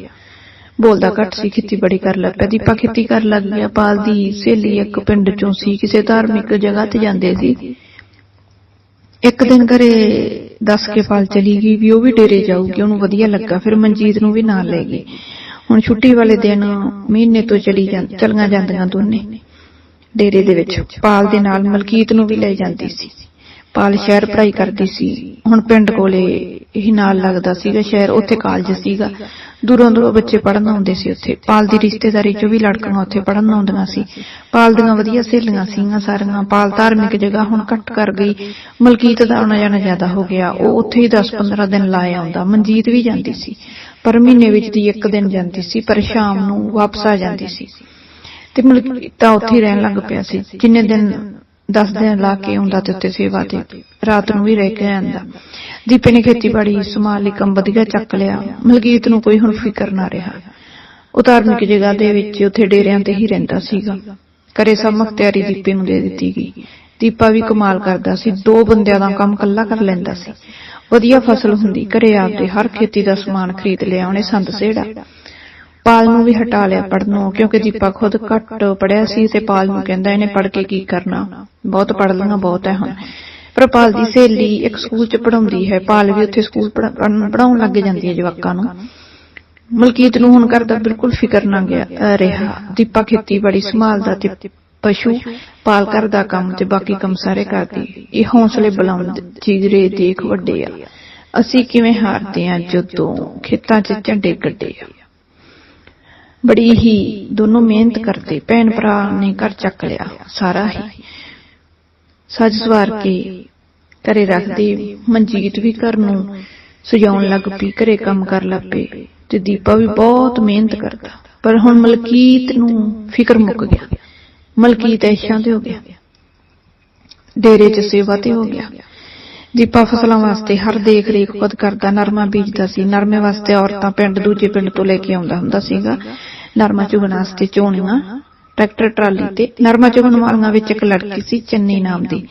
ਬੋਲਦਾ ਘੱਟ ਸੀ ਖੇਤੀਬਾੜੀ ਕਰ ਲੱਗ ਪਿਆ ਦੀਪਾ ਖੇਤੀ ਕਰ ਲੱਗ ਗਿਆ ਪਾਲ ਦੀ ਸਹੇਲੀ ਇੱਕ ਪਿੰਡ ਚੋਂ ਸੀ, ਕਿਸੇ ਧਾਰਮਿਕ ਜਗ੍ਹਾ ਤੇ ਜਾਂਦੇ ਸੀ। ਇੱਕ ਦਿਨ ਘਰੇ ਦੱਸ ਕੇ ਪਾਲ ਚਲੀ ਗਈ ਵੀ ਉਹ ਵੀ ਡੇਰੇ ਜਾਊਗੀ, ਉਹਨੂੰ ਵਧੀਆ ਲੱਗਾ, ਫਿਰ ਮਨਜੀਤ ਨੂੰ ਵੀ ਨਾਲ ਲੈ ਗਈ। ਹੁਣ ਛੁੱਟੀ ਵਾਲੇ ਦਿਨ ਮਹੀਨੇ ਤੋਂ ਚਲੀ ਜਾਂ, ਚਲੀਆਂ ਜਾਂਦੀਆਂ ਦੋਨੇ। ਡੇਰੇ ਦੇ ਵਿੱਚ ਪਾਲ ਦੇ ਨਾਲ ਮਲਕੀਤ ਨੂੰ ਵੀ ਲੈ ਜਾਂਦੀ ਸੀ। ਪਾਲ ਸ਼ਹਿਰ ਪੜ੍ਹਾਈ ਕਰਦੀ ਸੀ। ਹੁਣ ਪਿੰਡ ਕੋਲੇ ਹੀ ਨਾਲ ਲੱਗਦਾ ਸੀਗਾ ਸ਼ਹਿਰ, ਉੱਥੇ ਕਾਲਜ ਸੀਗਾ। ਦੂਰੋਂ ਦੂਰੋਂ ਬੱਚੇ ਪੜਨ ਆਉਂਦੇ ਸੀ ਉੱਥੇ। ਪਾਲ ਦੀ ਰਿਸ਼ਤੇਦਾਰੀ ਚੋਂ ਵੀ ਲੜਕੀਆਂ ਉੱਥੇ ਪੜਨ ਆਉਂਦੀਆਂ ਸੀ। ਪਾਲ ਦੀਆਂ ਵਧੀਆ ਸਹੇਲੀਆਂ ਸੀਗੀਆਂ ਸਾਰੀਆਂ। ਪਾਲ ਧਾਰਮਿਕ ਜਗ੍ਹਾ ਹੁਣ ਘੱਟ ਕਰ ਗਈ। ਮਲਕੀਤ ਦਾ ਆਉਣਾ ਜਾਣਾ ਜ਼ਿਆਦਾ ਹੋ ਗਿਆ। ਉਹ ਉੱਥੇ ਹੀ 10-15 ਦਿਨ ਲਾਏ ਆਉਂਦਾ। ਮਨਜੀਤ ਵੀ ਜਾਂਦੀ ਸੀ। ਪਰ ਮਹੀਨੇ ਵਿੱਚ ਦੀ ਇੱਕ ਦਿਨ ਜਾਂਦੀ ਸੀ, ਪਰ ਸ਼ਾਮ ਨੂੰ ਵਾਪਸ ਆ ਜਾਂਦੀ ਸੀ। ਤੇ ਮਲਕੀਤ ਤਾਂ ਉੱਥੇ ਰਹਿਣ ਲੱਗ ਪਿਆ ਸੀ। ਜਿੰਨੇ ਦਿਨ 10 ਦਿਨ ਲਾ ਕੇ ਆਉਂਦਾ ਤੇ ਉੱਤੇ ਸੇਵਾ ਤੇ ਰਾਤ ਨੂੰ ਵੀ ਰਹਿ ਕੇ ਆਂਦਾ। ਦੀਪੇ ਨੇ ਖੇਤੀਬਾੜੀ ਸੰਭਾਲ ਲਈ ਕੰਮ ਵਧੀਆ ਚੱਕ ਲਿਆ। ਮਲਕੀਤ ਨੂੰ ਕੋਈ ਹੁਣ ਫਿਕਰ ਨਾ ਰਿਹਾ। ਉਹ ਧਾਰਮਿਕ ਜਗ੍ਹਾ ਦੇ ਵਿੱਚ ਉੱਥੇ ਡੇਰਿਆਂ ਤੇ ਹੀ ਰਹਿੰਦਾ ਸੀਗਾ। ਕਰੇ ਸਭ ਮੁਖਤਿਆਰੀ ਦੀਪੇ ਨੂੰ ਦੇ ਦਿੱਤੀ ਗਈ। ਦੀਪਾ ਵੀ ਕਮਾਲ ਕਰਦਾ ਸੀ। ਦੋ ਬੰਦਿਆਂ ਦਾ ਕੰਮ ਕੱਲਾ ਕਰ ਲੈਂਦਾ ਸੀ। ਵਧੀਆ ਫਸਲ ਹੁੰਦੀ, ਘਰੇ ਆਪਦੇ ਹਰ ਖੇਤੀ ਦਾ ਸਮਾਨ ਖਰੀਦ ਲਿਆ, ਉਹਨੇ ਸੰਦ ਸੇੜਾ। ਪਾਲ ਨੂੰ ਵੀ ਹਟਾ ਲਿਆ ਪੜਨੋਂ ਕਿਉਂਕਿ ਦੀਪਾ ਖੁਦ ਘੱਟ ਪੜਿਆ ਸੀ ਤੇ ਪਾਲ ਨੂੰ ਕਹਿੰਦਾ ਇਹਨੇ ਪੜ ਕੇ ਕੀ ਕਰਨਾ? ਬਹੁਤ ਪੜ ਲਈਆਂ ਬਹੁਤ ਹੈ ਹੁਣ। ਪਰ ਪਾਲ ਦੀ ਸਹੇਲੀ ਇੱਕ ਸਕੂਲ ਚ ਪੜਾਉਂਦੀ ਹੈ, ਪਾਲ ਵੀ ਉੱਥੇ ਸਕੂਲ ਪੜਾਉਣ ਲੱਗ ਜਾਂਦੀ ਹੈ ਜਵਾਕਾਂ ਨੂੰ। ਮਲਕੀਤ ਨੂੰ ਹੁਣ ਕਰਦਾ ਬਿਲਕੁਲ ਫਿਕਰ ਨਾ ਗਿਆ ਰਿਹਾ। ਦੀਪਾ ਖੇਤੀਬਾੜੀ ਸੰਭਾਲਦਾ ਤੇ ਪਸ਼ੂ ਪਾਲ ਕਰਦਾ ਕੰਮ ਤੇ ਬਾਕੀ ਕੰਮ ਸਾਰੇ ਕਰਦੀ। ਇਹ ਹੌਸਲੇ ਬੁਲੰਦ ਚੀਰੇ ਦੇਖ ਵੱਡੇ ਆ। ਅਸੀਂ ਕਿਵੇਂ ਹਾਰਦੇ ਆ ਜਦੋਂ ਖੇਤਾਂ 'ਚ ਝੰਡੇ ਗੱਡੇ ਆ। ਬੜੀ ਹੀ ਦੋਨੋਂ ਮਿਹਨਤ ਕਰਦੇ। ਭੈਣ ਭਰਾ ਨੇ ਘਰ ਚੱਕ ਲਿਆ, ਸਾਰਾ ਹੀ। ਸੱਜ ਸਵਾਰ ਕੇ ਘਰੇ ਰੱਖਦੇ ਮਨਜੀਤ ਵੀ ਘਰ ਨੂੰ ਸਜਾਉਣ ਲੱਗ ਪਈ, ਘਰੇ ਕੰਮ ਕਰ ਲੱਗ ਪਈ ਤੇ ਦੀਪਾ ਵੀ ਬਹੁਤ ਮਿਹਨਤ ਕਰਦਾ। ਪਰ ਹੁਣ ਮਲਕੀਤ ਨੂੰ ਫਿਕਰ ਮੁੱਕ ਗਿਆ। ਮਲਕੀਤ ਐਸ਼ਾਂ ਤੇ ਹੋ ਗਿਆ। ਡੇਰੇ 'ਚ ਸੇਵਾ ਤੇ ਹੋ ਗਿਆ। ਦੀਪਾ ਫਸਲਾਂ ਵਾਸਤੇ ਹਰ ਦੇਖ ਰੇਖ ਖੁਦ ਕਰਦਾ, ਨਰਮਾ ਬੀਜਦਾ ਸੀ। ਨਰਮੇ ਵਾਸਤੇ ਔਰਤਾਂ ਪਿੰਡ ਦੂਜੇ ਪਿੰਡ ਤੋਂ ਲੈ ਕੇ ਆਉਂਦਾ ਹੁੰਦਾ ਸੀਗਾ। ਨਰਮਾ ਚੁਗਣ ਵਾਸਤੇ ਚੋਣੀਆਂ, ਟਰੈਕਟਰ, ਟਰਾਲੀ ਤੇ ਨਰਮਾ ਚੁਗਣ ਵਾਲੀਆਂ ਵਿੱਚ ਇੱਕ ਲੜਕੀ ਸੀ, ਚੰਨੀ ਨਾਮ ਦੀ।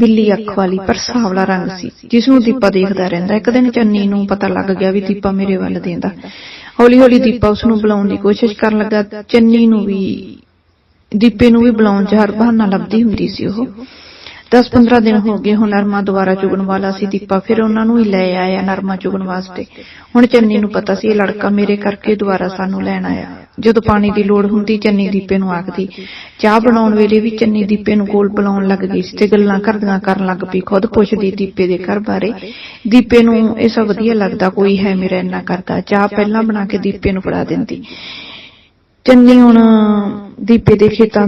ਬਿੱਲੀ ਅੱਖ ਵਾਲੀ, ਪਰ ਸਾਵਲਾ ਰੰਗ ਸੀ ਜਿਸ ਨੂੰ ਦੀਪਾ ਦੇਖਦਾ ਰਹਿੰਦਾ। ਇੱਕ ਦਿਨ ਚੰਨੀ ਨੂੰ ਪਤਾ ਲੱਗ ਗਿਆ ਵੀ ਦੀਪਾ ਮੇਰੇ ਵੱਲ ਦੇਂਦਾ। ਹੌਲੀ ਹੌਲੀ ਦੀਪਾ ਉਸ ਨੂੰ ਬੁਲਾਉਣ ਦੀ ਕੋਸ਼ਿਸ਼ ਕਰਨ ਲੱਗਾ। ਚੰਨੀ ਨੂੰ ਵੀ, ਦੀਪੇ ਨੂੰ ਵੀ ਬੁਲਾਉਣ 'ਚ ਹਰ ਬਹਾਨਾ ਲੱਭਦੀ ਹੁੰਦੀ ਸੀ ਉਹ। 10-15 ਦਿਨ ਹੋ ਗਏ ਹੁਣ ਨਰਮਾ ਦੁਬਾਰਾ ਚੁਗਣ ਵਾਲਾ ਸੀ ਦੀਪਾ, ਫਿਰ ਉਹਨਾਂ ਨੂੰ ਹੀ ਲੈ ਆਇਆ ਨਰਮਾ ਚੁਗਣ ਵਾਸਤੇ। ਹੁਣ ਚੰਨੀ ਨੂੰ ਪਤਾ ਸੀ ਇਹ ਲੜਕਾ ਮੇਰੇ ਕਰਕੇ ਦੁਬਾਰਾ ਸਾਨੂੰ ਲੈਣ ਆਇਆ। ਜਦੋਂ ਪਾਣੀ ਦੀ ਲੋੜ ਹੁੰਦੀ ਚੰਨੀ ਦੀਪੇ ਨੂੰ ਆਖਦੀ। ਚਾਹ ਬਣਾਉਣ ਵੇਲੇ ਵੀ ਚੰਨੀ ਦੀਪੇ ਨੂੰ ਕੋਲ ਬੁਲਾਉਣ ਲੱਗ ਗਈ ਸੀ ਤੇ ਗੱਲਾਂ ਕਰਦੀਆਂ ਕਰਨ ਲੱਗ ਪਈ। ਖੁਦ ਪੁੱਛਦੀ ਦੀਪੇ ਦੇ ਘਰ ਬਾਰੇ, ਦੀਪੇ ਨੂੰ ਇਹ ਸਭ ਵਧੀਆ ਲੱਗਦਾ, ਕੋਈ ਹੈ ਮੇਰਾ ਇੰਨਾ ਕਰਦਾ। ਚਾਹ ਪਹਿਲਾਂ ਬਣਾ ਕੇ ਦੀਪੇ ਨੂੰ ਫੜਾ ਦਿੰਦੀ। ਚੰਨੀ ਹੁਣ ਦੀਪੇ ਦੇ ਖੇਤਾਂ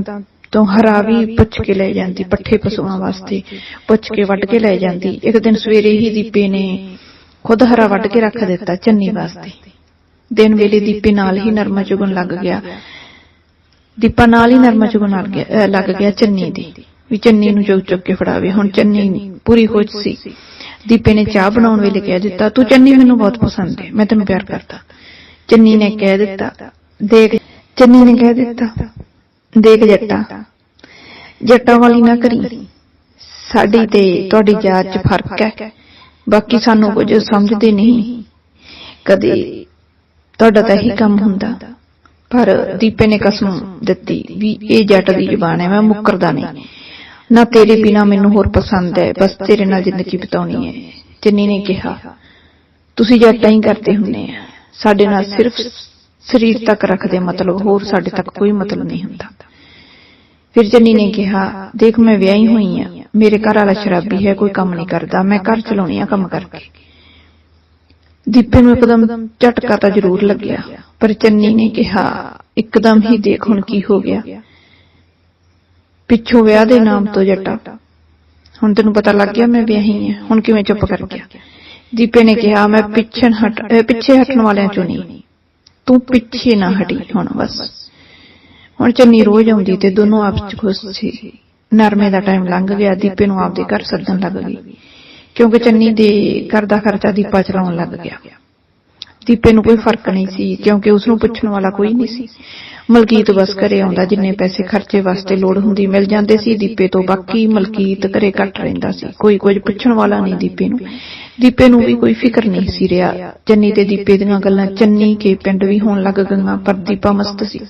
ਤੋਂ ਹਰਾ ਵੀ ਪੁੱਛ ਕੇ ਲੈ ਜਾਂਦੀ, ਪੱਠੇ ਪਸ਼ੂਆਂ ਵਾਸਤੇ ਪੁੱਛ ਕੇ ਵੱਢ ਕੇ ਲੈ ਜਾਂਦੀ। ਇੱਕ ਦਿਨ ਸਵੇਰੇ ਹੀ ਦੀਪੇ ਨੇ ਖੁਦ ਹਰਾ ਵੱਢ ਕੇ ਰੱਖ ਦਿੱਤਾ ਚੰਨੀ ਵਾਸਤੇ। ਦਿਨ ਵੇਲੇ ਦੀਪੇ ਨਾਲ ਹੀ ਨਰਮਾ ਚੁਗਣ ਲੱਗ ਗਿਆ। ਦੀਪਾ ਨਾਲ ਹੀ ਨਰਮਾ ਚੁਗਣ ਲੱਗ ਗਿਆ ਚੰਨੀ ਦੀ, ਵੀ ਚੰਨੀ ਨੂੰ ਚੁੱਕ ਚੁੱਕ ਕੇ ਫੜਾਵੇ। ਹੁਣ ਚੰਨੀ ਪੂਰੀ ਖੁਸ਼ ਸੀ। ਦੀਪੇ ਨੇ ਚਾਹ ਬਣਾਉਣ ਵੇਲੇ ਕਹਿ ਦਿੱਤਾ, ਤੂੰ ਚੰਨੀ ਮੈਨੂੰ ਬਹੁਤ ਪਸੰਦ ਹੈ, ਮੈਂ ਤੈਨੂੰ ਪਿਆਰ ਕਰਦਾ। ਚੰਨੀ ਨੇ ਕਹਿ ਦਿੱਤਾ, ਦੇਖ, ਚੰਨੀ ਨੇ ਕਹਿ ਦਿੱਤਾ ਦੇਖ ਜੱਟਾ। ਜੱਟਾਂ ਵਾਲੀ ਨਾ ਕਰੀ। ਸਾਡੀ ਤੇ ਤੁਹਾਡੀ ਜਾਤ 'ਚ ਫ਼ਰਕ ਹੈ। ਬਾਕੀ ਸਾਨੂੰ ਕੁਝ ਸਮਝਦੇ ਨਹੀਂ। ਕਦੇ ਤੁਹਾਡਾ ਤਾਂ ਇਹੀ ਕੰਮ ਹੁੰਦਾ। ਪਰ ਦੀਪੇ ਨੇ ਕਸਮ ਦਿੱਤੀ ਵੀ ਇਹ ਜੱਟ ਦੀ ਜ਼ੁਬਾਨ ਹੈ ਮੈਂ ਮੁੱਕਰਦਾ ਨਹੀਂ। ਨਾ ਤੇਰੇ ਬਿਨਾ ਮੈਨੂੰ ਹੋਰ ਪਸੰਦ ਹੈ। ਬਸ ਤੇਰੇ ਨਾਲ ਜ਼ਿੰਦਗੀ ਬਿਤਾਉਣੀ ਹੈ। ਚੰਨੀ ਨੇ ਕਿਹਾ। ਤੁਸੀਂ ਜੱਟਾਂ ਹੀ ਕਰਦੇ ਹੁੰਨੇ ਆ। ਸਾਡੇ ਨਾਲ ਸਿਰਫ ਸਰੀਰ ਤੱਕ ਰੱਖਦੇ ਮਤਲਬ, ਹੋਰ ਸਾਡੇ ਤੱਕ ਕੋਈ ਮਤਲਬ ਨਹੀਂ ਹੁੰਦਾ। ਫਿਰ ਚੰਨੀ ਨੇ ਕਿਹਾ, ਦੇਖ ਮੈਂ ਵਿਆਹੀ ਹੋਈ ਆ, ਮੇਰੇ ਘਰ ਵਾਲਾ ਸ਼ਰਾਬੀ ਹੈ, ਕੋਈ ਕੰਮ ਨਹੀਂ ਕਰਦਾ, ਮੈਂ ਘਰ ਚਲਾਉਣੀ ਆ ਕੰਮ ਕਰਕੇ। ਦੀਪੇ ਨੂੰ ਇੱਕਦਮ ਝਟਕਾ ਤਾਂ ਜ਼ਰੂਰ ਲੱਗਿਆ, ਪਰ ਚੰਨੀ ਨੇ ਕਿਹਾ, ਇੱਕਦਮ ਹੀ ਦੇਖ ਹੁਣ ਕੀ ਹੋ ਗਿਆ। ਪਿੱਛੋਂ ਵਿਆਹ ਦੇ ਨਾਮ ਤੋਂ ਜੱਟਾ। ਹੁਣ ਤੈਨੂੰ ਪਤਾ ਲੱਗ ਗਿਆ ਮੈਂ ਵਿਆਹੀ ਆ, ਹੁਣ ਕਿਵੇਂ ਚੁੱਪ ਕਰ ਗਿਆ। ਦੀਪੇ ਨੇ ਕਿਹਾ, ਮੈਂ ਪਿੱਛੇ ਹਟ ਪਿੱਛੇ ਹਟਣ ਵਾਲਿਆਂ ਚੋਂ ਨਹੀਂ। ਤੂੰ ਪਿੱਛੇ ਨਾ ਹਟੀ। ਹੁਣ ਬਸ। ਹੁਣ ਚੰਨੀ ਰੋਜ਼ ਆਉਂਦੀ ਤੇ ਦੋਨੋਂ ਆਪਸ ਚ ਖੁਸ਼ ਸੀ। ਨਰਮੇ ਦਾ ਟਾਈਮ ਲੰਘ ਗਿਆ, ਦੀਪੇ ਨੂੰ ਆਪਦੇ ਘਰ ਸੱਦਣ ਲੱਗ ਗਈ। ਕਿਉਂਕਿ ਚੰਨੀ ਦੇ ਘਰ ਦਾ ਖਰਚਾ ਦੀਪਾ ਚਲਾਉਣ ਲੱਗ ਗਿਆ। ਦੀਪੇ ਨੂੰ ਕੋਈ ਫ਼ਰਕ ਨਹੀਂ ਸੀ, ਕਿਉਂਕਿ ਉਸ ਨੂੰ ਪੁੱਛਣ ਵਾਲਾ ਕੋਈ ਨਹੀਂ ਸੀ। ਮਲਕੀਤ ਬਸ ਘਰੇ ਆਉਂਦਾ, ਜਿੰਨੇ ਪੈਸੇ ਖਰਚੇ ਵਾਸਤੇ ਲੋੜ ਹੁੰਦੀ ਮਿਲ ਜਾਂਦੇ ਸੀ। ਦੀਪੇ ਤੋਂ ਬਾਕੀ ਮਲਕੀਤ ਘਰੇ ਘੱਟ ਰਹਿੰਦਾ ਸੀ। ਕੋਈ ਕੁਝ ਪੁੱਛਣ ਵਾਲਾ ਨਹੀਂ ਦੀਪੇ ਨੂੰ। ਦੀਪੇ ਨੂੰ ਵੀ ਕੋਈ ਫਿਕਰ ਨਹੀਂ ਸੀ ਰਿਹਾ। ਚੰਨੀ ਤੇ ਦੀਪੇ ਦੀਆਂ ਗੱਲਾਂ ਚੰਨੀ ਕੇ ਪਿੰਡ ਵੀ ਹੋਣ ਲੱਗ ਗਈਆਂ, ਪਰ ਦੀਪਾ ਮਸਤ ਸੀ।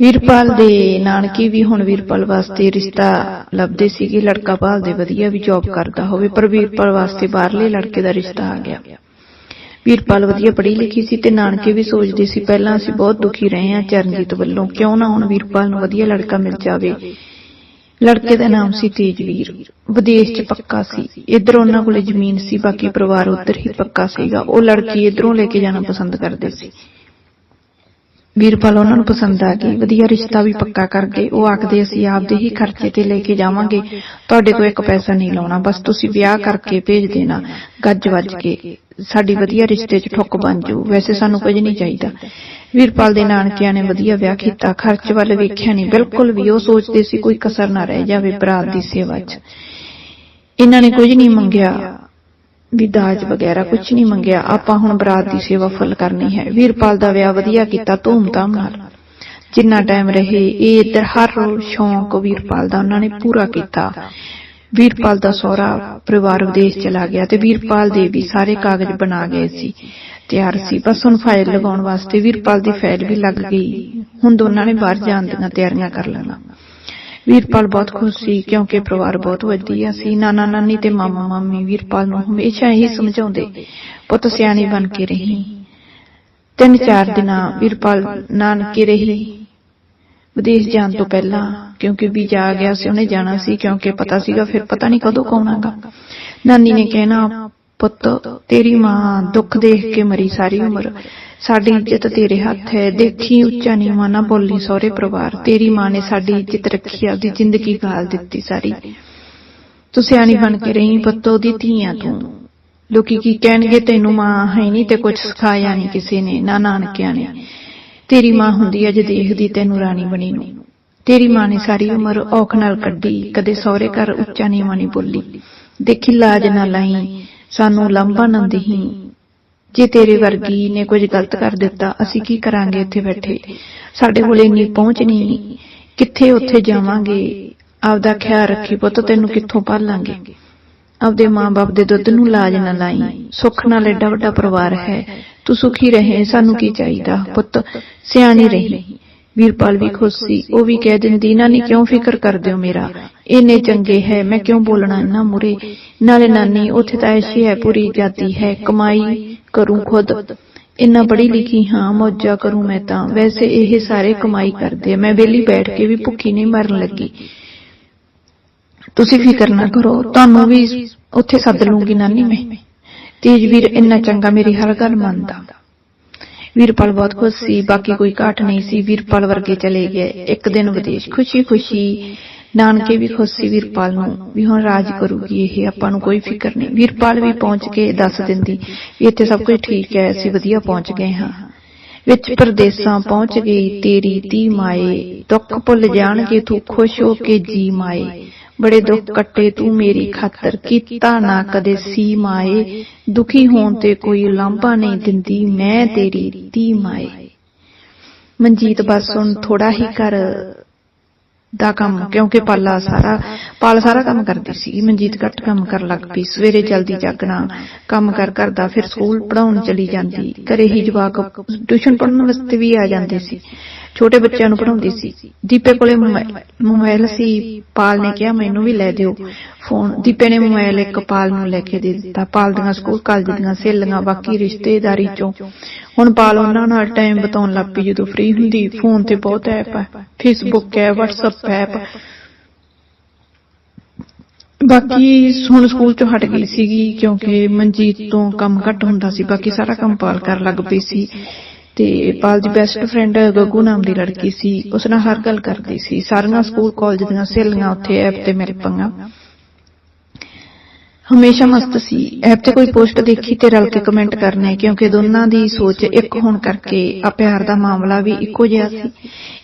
ਵੀਰਪਾਲ ਦੇ ਨਾਨਕੀ ਵੀ ਹੁਣ ਵੀਰਪਾਲ ਵਾਸਤੇ ਰਿਸ਼ਤਾ ਲੱਭਦੇ ਸੀਗੇ। ਲੜਕਾ ਭਾਲਦੇ ਵਧੀਆ ਵੀ ਜੌਬ ਕਰਦਾ ਹੋਵੇ, ਪਰ ਵੀਰਪਾਲ ਵਾਸਤੇ ਬਾਹਰਲੇ ਲੜਕੇ ਦਾ ਰਿਸ਼ਤਾ ਆ ਗਿਆ। ਵੀਰਪਾਲ ਵਧੀਆ ਪੜ੍ਹੀ ਲਿਖੀ ਸੀ ਤੇ ਨਾਨਕੇ ਵੀ ਸੋਚਦੇ ਸੀ, ਪਹਿਲਾਂ ਅਸੀਂ ਬਹੁਤ ਦੁਖੀ ਰਹੇ ਹਾਂ ਚਰਨਜੀਤ ਵੱਲੋਂ। ਕਿਉਂ ਨਾ ਹੁਣ ਵੀਰਪਾਲ ਨੂੰ ਵਧੀਆ ਲੜਕਾ ਮਿਲ ਜਾਵੇ? ਲੜਕੇ ਦਾ ਨਾਮ ਸੀ ਤੇਜਵੀਰ। ਵਿਦੇਸ਼ 'ਚ ਪੱਕਾ ਸੀ। ਇਧਰ ਉਹਨਾਂ ਕੋਲੇ ਜ਼ਮੀਨ ਸੀ, ਬਾਕੀ ਪਰਿਵਾਰ ਉਧਰ ਹੀ ਪੱਕਾ ਸੀਗਾ। ਉਹ ਲੜਕੀ ਇਧਰੋਂ ਲੈ ਕੇ ਜਾਣਾ ਪਸੰਦ ਕਰਦੇ ਸੀ। ਵੀਰਪਾਲ ਉਹਨਾਂ ਨੂੰ ਪਸੰਦ ਆ ਗਈ। ਵਧੀਆ ਰਿਸ਼ਤਾ ਵੀ ਪੱਕਾ ਕਰ ਗਏ। ਉਹ ਆਖਦੇ, ਅਸੀਂ ਆਪਦੇ ਹੀ ਖਰਚੇ ਤੇ ਲੈ ਕੇ ਜਾਵਾਂਗੇ। ਤੁਹਾਡੇ ਤੋਂ ਇੱਕ ਪੈਸਾ ਨਹੀਂ ਲਾਉਣਾ। ਬਸ ਤੁਸੀਂ ਵਿਆਹ ਕਰਕੇ ਭੇਜ ਦੇਣਾ। ਗੱਜ ਵੱਜ ਕੇ ਸਾਡੀ ਵਧੀਆ ਰਿਸ਼ਤੇ 'ਚ ਠੁੱਕ ਬਣ ਜਾਊ ਵੈਸੇ ਸਾਨੂੰ ਕੁਝ ਨਹੀਂ ਚਾਹੀਦਾ। ਵੀਰਪਾਲ ਦੇ ਨਾਨਕਿਆਂ ਨੇ ਵਧੀਆ ਵਿਆਹ ਕੀਤਾ। ਖਰਚ ਵੱਲ ਵੇਖਿਆ ਨਹੀਂ। ਬਿਲਕੁਲ ਵੀ ਉਹ ਸੋਚਦੇ ਸੀ ਕੋਈ ਕਸਰ ਨਾ ਰਹਿ ਜਾਵੇ ਬਰਾਤ ਦੀ ਸੇਵਾ 'ਚ। ਇਹਨਾਂ ਨੇ ਕੁਝ ਨਹੀਂ ਮੰਗਿਆ। ਵੀ ਦਾਜ ਵਗੈਰਾ ਕੁਝ ਨਹੀਂ ਮੰਗਿਆ। ਆਪਾਂ ਹੁਣ ਬਰਾਤ ਦੀ ਸੇਵਾ ਫੁੱਲ ਕਰਨੀ ਹੈ। ਵੀਰਪਾਲ ਦਾ ਵਿਆਹ ਵਧੀਆ ਕੀਤਾ ਧੂਮ ਧਾਮ ਨਾਲ। ਜਿੰਨਾ ਟਾਈਮ ਰਹੇ, ਇਹ ਇੱਧਰ ਹਰ ਸ਼ੌਂਕ ਵੀਰਪਾਲ ਦਾ ਉਹਨਾਂ ਨੇ ਪੂਰਾ ਕੀਤਾ। ਵੀਰਪਾਲ ਦਾ ਸਹੁਰਾ ਪਰਿਵਾਰ ਵਿਦੇਸ਼ ਚਲਾ ਗਿਆ ਤੇ ਵੀਰਪਾਲ ਦੇ ਵੀ ਸਾਰੇ ਕਾਗਜ਼ ਬਣਾ ਗਏ ਸੀ। ਤਿਆਰ ਸੀ। ਬਸ ਹੁਣ ਫਾਈਲ ਲਗਾਉਣ ਵਾਸਤੇ ਵੀਰਪਾਲ ਦੀ ਫਾਈਲ ਵੀ ਲੱਗ ਗਈ। ਹੁਣ ਦੋਨਾਂ ਨੇ ਬਾਹਰ ਜਾਣ ਦੀਆਂ ਤਿਆਰੀਆਂ ਕਰ ਲੈਣਾ। ਵੀਰਪਾਲ ਬਹੁਤ ਖੁਸ਼ ਸੀ ਕਿਉਂਕਿ ਪਰਿਵਾਰ ਬਹੁਤ ਵਧੀਆ ਸੀ ਨਾਨਾ ਨਾਨੀ ਤੇ ਮਾਮਾ ਮਾਮੀ ਵੀਰਪਾਲ ਨੂੰ ਹਮੇਸ਼ਾ ਹੀ ਸਮਝਾਉਂਦੇ ਪੁੱਤ ਸਿਆਣੀ ਬਣ ਕੇ ਰਹੀ ਤਿੰਨ ਚਾਰ ਦਿਨਾਂ ਵੀਰਪਾਲ ਨਾਨਕੇ ਰਹੀ ਵਿਦੇਸ਼ ਜਾਣ ਤੋਂ ਪਹਿਲਾਂ ਕਿਉਂਕਿ ਵੀਜ਼ਾ ਆ ਗਿਆ ਸੀ ਉਹਨੇ ਜਾਣਾ ਸੀ ਕਿਉਂਕਿ ਪਤਾ ਸੀਗਾ ਫਿਰ ਪਤਾ ਨਹੀਂ ਕਦੋਂ ਕੌਣਾਗਾ ਨਾਨੀ ਨੇ ਕਹਿਣਾ ਪੁੱਤ, ਤੇਰੀ ਮਾਂ ਦੁੱਖ ਦੇਖ ਕੇ ਮਰੀ ਸਾਰੀ ਉਮਰ। ਸਾਡੀ ਇੱਜ਼ਤ ਤੇਰੇ ਹੱਥ ਹੈ। ਦੇਖੀ ਉੱਚਾ ਨੀਵਾਂ ਨਾ ਬੋਲੀ ਸਹੁਰੇ ਪਰਿਵਾਰ। ਤੇਰੀ ਮਾਂ ਨੇ ਸਾਡੀ ਇੱਜ਼ਤ ਰੱਖੀ, ਆਪਦੀ ਜ਼ਿੰਦਗੀ ਗਾਲ ਦਿੱਤੀ ਸਾਰੀ। ਤੂੰ ਸਿਆਣੀ ਬਣ ਕੇ ਰਹੀ ਪੁੱਤ, ਉਹਦੀ ਧੀਆਂ ਤੂੰ। ਲੋਕੀ ਕੀ ਕਹਿਣਗੇ, ਤੈਨੂੰ ਮਾਂ ਹੈ ਨਹੀਂ ਤੇ ਕੁਝ ਸਿਖਾਇਆ ਨਹੀਂ ਕਿਸੇ ਨੇ, ਨਾ ਨਾਨਕਿਆਂ ਨੇ। ਤੇਰੀ ਮਾਂ ਹੁੰਦੀ ਅੱਜ ਦੇਖਦੀ ਤੈਨੂੰ ਰਾਣੀ ਬਣੀ ਨੂੰ। ਤੇਰੀ ਮਾਂ ਨੇ ਸਾਰੀ ਉਮਰ ਔਖ ਨਾਲ ਕੱਢੀ, ਕਦੇ ਸਹੁਰੇ ਘਰ ਉੱਚਾ ਨੀਵਾਂ ਨਹੀਂ ਬੋਲੀ। ਦੇਖੀ ਲਾਜ ਨਾ ਲਾਈ ਸਾਨੂੰ ਲੰਬਾ ਨਾ ਦੇਹੀ ਜੇ ਤੇਰੇ ਵਰਗੀ ਨੇ ਕੁਝ ਗਲਤ ਕਰ ਦਿੱਤਾ ਅਸੀਂ ਕੀ ਕਰਾਂਗੇ ਇੱਥੇ ਬੈਠੇ? ਸਾਡੇ ਕੋਲ ਇੰਨੀ ਪਹੁੰਚ ਨਹੀਂ। ਕਿੱਥੇ ਉੱਥੇ ਜਾਵਾਂਗੇ? ਆਪਦਾ ਖਿਆਲ ਰੱਖੀ ਪੁੱਤ ਤੈਨੂੰ ਕਿੱਥੋਂ ਪਾਲਾਂਗੇ? ਆਪਦੇ ਮਾਂ-ਬਾਪ ਦੇ ਦੁੱਧ ਨੂੰ ਲਾਜ ਨਾ ਲਾਈ। ਸੁੱਖ ਨਾਲ ਏਡਾ ਵੱਡਾ ਪਰਿਵਾਰ ਹੈ। ਤੂੰ ਸੁਖੀ ਰਹੇ ਸਾਨੂੰ ਕੀ ਚਾਹੀਦਾ ਪੁੱਤ? ਸਿਆਣੀ ਰਹੀ। ਵੀਰਪਾਲ ਵੀ ਖੁਸ਼ ਸੀ। ਉਹ ਵੀ ਕਹਿ ਦਿੰਦੀ, ਨਾਨੀ, ਕਿਉਂ ਫਿਕਰ ਕਰਦੇ ਹੋ ਮੇਰਾ? ਇੰਨੇ ਚੰਗੇ ਹੈ, ਮੈਂ ਕਿਉਂ ਬੋਲਣਾ ਇਹਨਾਂ ਮੁਰੇ? ਨਾਲੇ ਨਾਨੀ, ਉੱਥੇ ਤਾਂ ਐਸ਼ੀ ਹੈ, ਪੂਰੀ ਜਾਤੀ ਹੈ, ਕਮਾਈ ਕਰੂੰ ਖੁਦ। ਇੰਨਾ ਪੜ੍ਹੀ ਲਿਖੀ ਹਾਂ, ਮੌਜਾ ਕਰੂੰ ਮੈਂ ਤਾਂ। ਵੈਸੇ ਇਹ ਸਾਰੇ ਕਮਾਈ ਕਰਦੇ ਆ। ਮੈਂ ਵਿਹਲੀ ਬੈਠ ਕੇ ਵੀ ਭੁੱਖੀ ਨਹੀਂ ਮਰਨ ਲੱਗੀ। ਤੁਸੀਂ ਫਿਕਰ ਨਾ ਕਰੋ, ਤੁਹਾਨੂੰ ਵੀ ਉੱਥੇ ਸੱਦ ਲੂੰਗੀ ਨਾਨੀ ਮੈਂ। ਤੇਜਵੀਰ ਇੰਨਾ ਚੰਗਾ ਮੇਰੀ ਹਰ ਗੱਲ ਮੰਨਦਾ। ਵੀਰਪਾਲ ਬਹੁਤ ਖੁਸ਼ ਸੀ, ਬਾਕੀ ਕੋਈ ਘਾਟ ਨਹੀਂ ਸੀ, ਵੀਰਪਾਲ ਵਰਗੇ ਚਲੇ ਗਏ। ਇੱਕ ਦਿਨ ਵਿਦੇਸ਼ ਖੁਸ਼ੀ-ਖੁਸ਼ੀ ਨਾਨਕੇ ਵੀ ਖੁਸ਼ ਸੀ ਵੀਰਪਾਲ ਨੂੰ ਵੀ ਹੁਣ ਰਾਜ ਕਰੂਗੀ ਇਹ, ਆਪਾਂ ਨੂੰ ਕੋਈ ਫਿਕਰ ਨਹੀਂ। ਵੀਰਪਾਲ ਵੀ ਪਹੁੰਚ ਕੇ ਦੱਸ ਦਿੰਦੀ, ਵੀ ਇੱਥੇ ਸਭ ਕੁਝ ਠੀਕ ਹੈ, ਅਸੀਂ ਵਧੀਆ ਪਹੁੰਚ ਗਏ ਹਾਂ। ਵਿੱਚ ਪਰਦੇਸਾਂ ਪਹੁੰਚ ਗਈ, ਤੇਰੀ ਧੀ ਮਾਏ, ਦੁੱਖ ਭੁੱਲ ਜਾਣਗੇ, ਤੂੰ ਖੁਸ਼ ਹੋ ਕੇ ਜੀ ਮਾਏ। ਬੜੇ ਦੁੱਖ ਕੱਟੇ ਤੂੰ ਮੇਰੀ ਖਾਤਰ, ਕੀਤਾ ਨਾ ਕਦੇ ਸੀ ਮਾਏ ਦੁਖੀ ਹੋਣ ਤੇ ਕੋਈ ਲਾਂਭਾ ਨਹੀਂ ਦਿੰਦੀ, ਮੈਂ ਤੇਰੀ ਧੀ ਮਾਏ ਮਨਜੀਤ ਬਸ ਹੁਣ ਥੋੜਾ ਹੀ ਕਰ ਦਾ ਕੰਮ, ਕਿਉਂਕਿ ਪਾਲਾ ਸਾਰਾ, ਪਾਲ ਸਾਰਾ ਕੰਮ ਕਰਦੀ ਸੀ ਮਨਜੀਤ ਘੱਟ ਕੰਮ ਕਰਨ ਲੱਗ ਪਈ। ਸਵੇਰੇ ਜਲਦੀ ਜਾਗਣਾ, ਕੰਮ ਕਰ ਕਰਦਾ ਫਿਰ ਸਕੂਲ ਪੜਾਉਣ ਚਲੀ ਜਾਂਦੀ। ਘਰੇ ਹੀ ਜਵਾਕ ਟਿਊਸ਼ਨ ਪੜਨ ਵਾਸਤੇ ਵੀ ਆ ਜਾਂਦੇ ਸੀ। ਛੋਟੇ ਬੱਚਿਆਂ ਨੂੰ ਪੜਾਉਂਦੀ ਸੀ। ਦੀਪੇ ਕੋਲੇ ਮੋਬਾਈਲ ਸੀ। ਪਾਲ ਨੇ ਕਿਹਾ, ਮੈਨੂੰ ਵੀ ਲੈ ਦਿਓ। ਫੋਨ ਦੀਪੇ ਨੇ ਮੋਬਾਈਲ ਇੱਕ ਪਾਲ ਨੂੰ ਲੈ ਕੇ ਦੇ ਦਿੱਤਾ। ਪਾਲ ਦੀਆਂ ਸਕੂਲ ਕਾਲਜ ਦੀਆਂ ਸਹੇਲੀਆਂ, ਬਾਕੀ ਰਿਸ਼ਤੇਦਾਰੀ ਚੋਂ। ਹੁਣ ਪਾਲ ਉਹਨਾਂ ਨਾਲ ਟਾਈਮ ਬਤਾਉਣ ਲੱਗ ਪਈ। ਜਦੋਂ ਫ੍ਰੀ ਹੁੰਦੀ, ਫੋਨ ਤੇ ਬਹੁਤ ਐਪ ਹੈ ਫੇਸਬੁੱਕ ਹੈ, WhatsApp ਐਪ ਬਾਕੀ ਹੁਣ ਸਕੂਲ ਚੋਂ ਹਟ ਗਈ ਸੀਗੀ ਕਿਉਂਕਿ ਮਨਜੀਤ ਤੋਂ ਕੰਮ ਘੱਟ ਹੁੰਦਾ ਸੀ। ਬਾਕੀ ਸਾਰਾ ਕੰਮ ਪਾਲ ਕਰਨ ਲੱਗ ਪਈ ਸੀ। ਤੇ ਪਾਲ ਦੀ ਬੈਸਟ ਫਰੈਂਡ ਗੱਗੂ ਨਾਮ ਦੀ ਲੜਕੀ ਸੀ। ਉਸ ਨਾਲ ਹਰ ਗੱਲ ਕਰਦੀ ਸੀ। ਸਾਰੀਆਂ ਸਕੂਲ ਕਾਲਜ ਦੀਆਂ ਸਹੇਲੀਆਂ ਉੱਥੇ ਐਪ ਤੇ ਮੇਰੇ ਪੰਗਾ। ਹਮੇਸ਼ਾ ਮਸਤ ਸੀ। ਐਪ ਤੇ ਕੋਈ ਪੋਸਟ ਦੇਖੀ ਤੇ ਰਲ ਕੇ ਕਮੈਂਟ ਕਰਨੇ ਕਿਉਂਕਿ ਦੋਨਾਂ ਦੀ ਸੋਚ ਇੱਕ ਹੋਣ ਕਰਕੇ ਆ ਪਿਆਰ ਦਾ ਮਾਮਲਾ ਵੀ ਇੱਕੋ ਜਿਹਾ ਸੀ।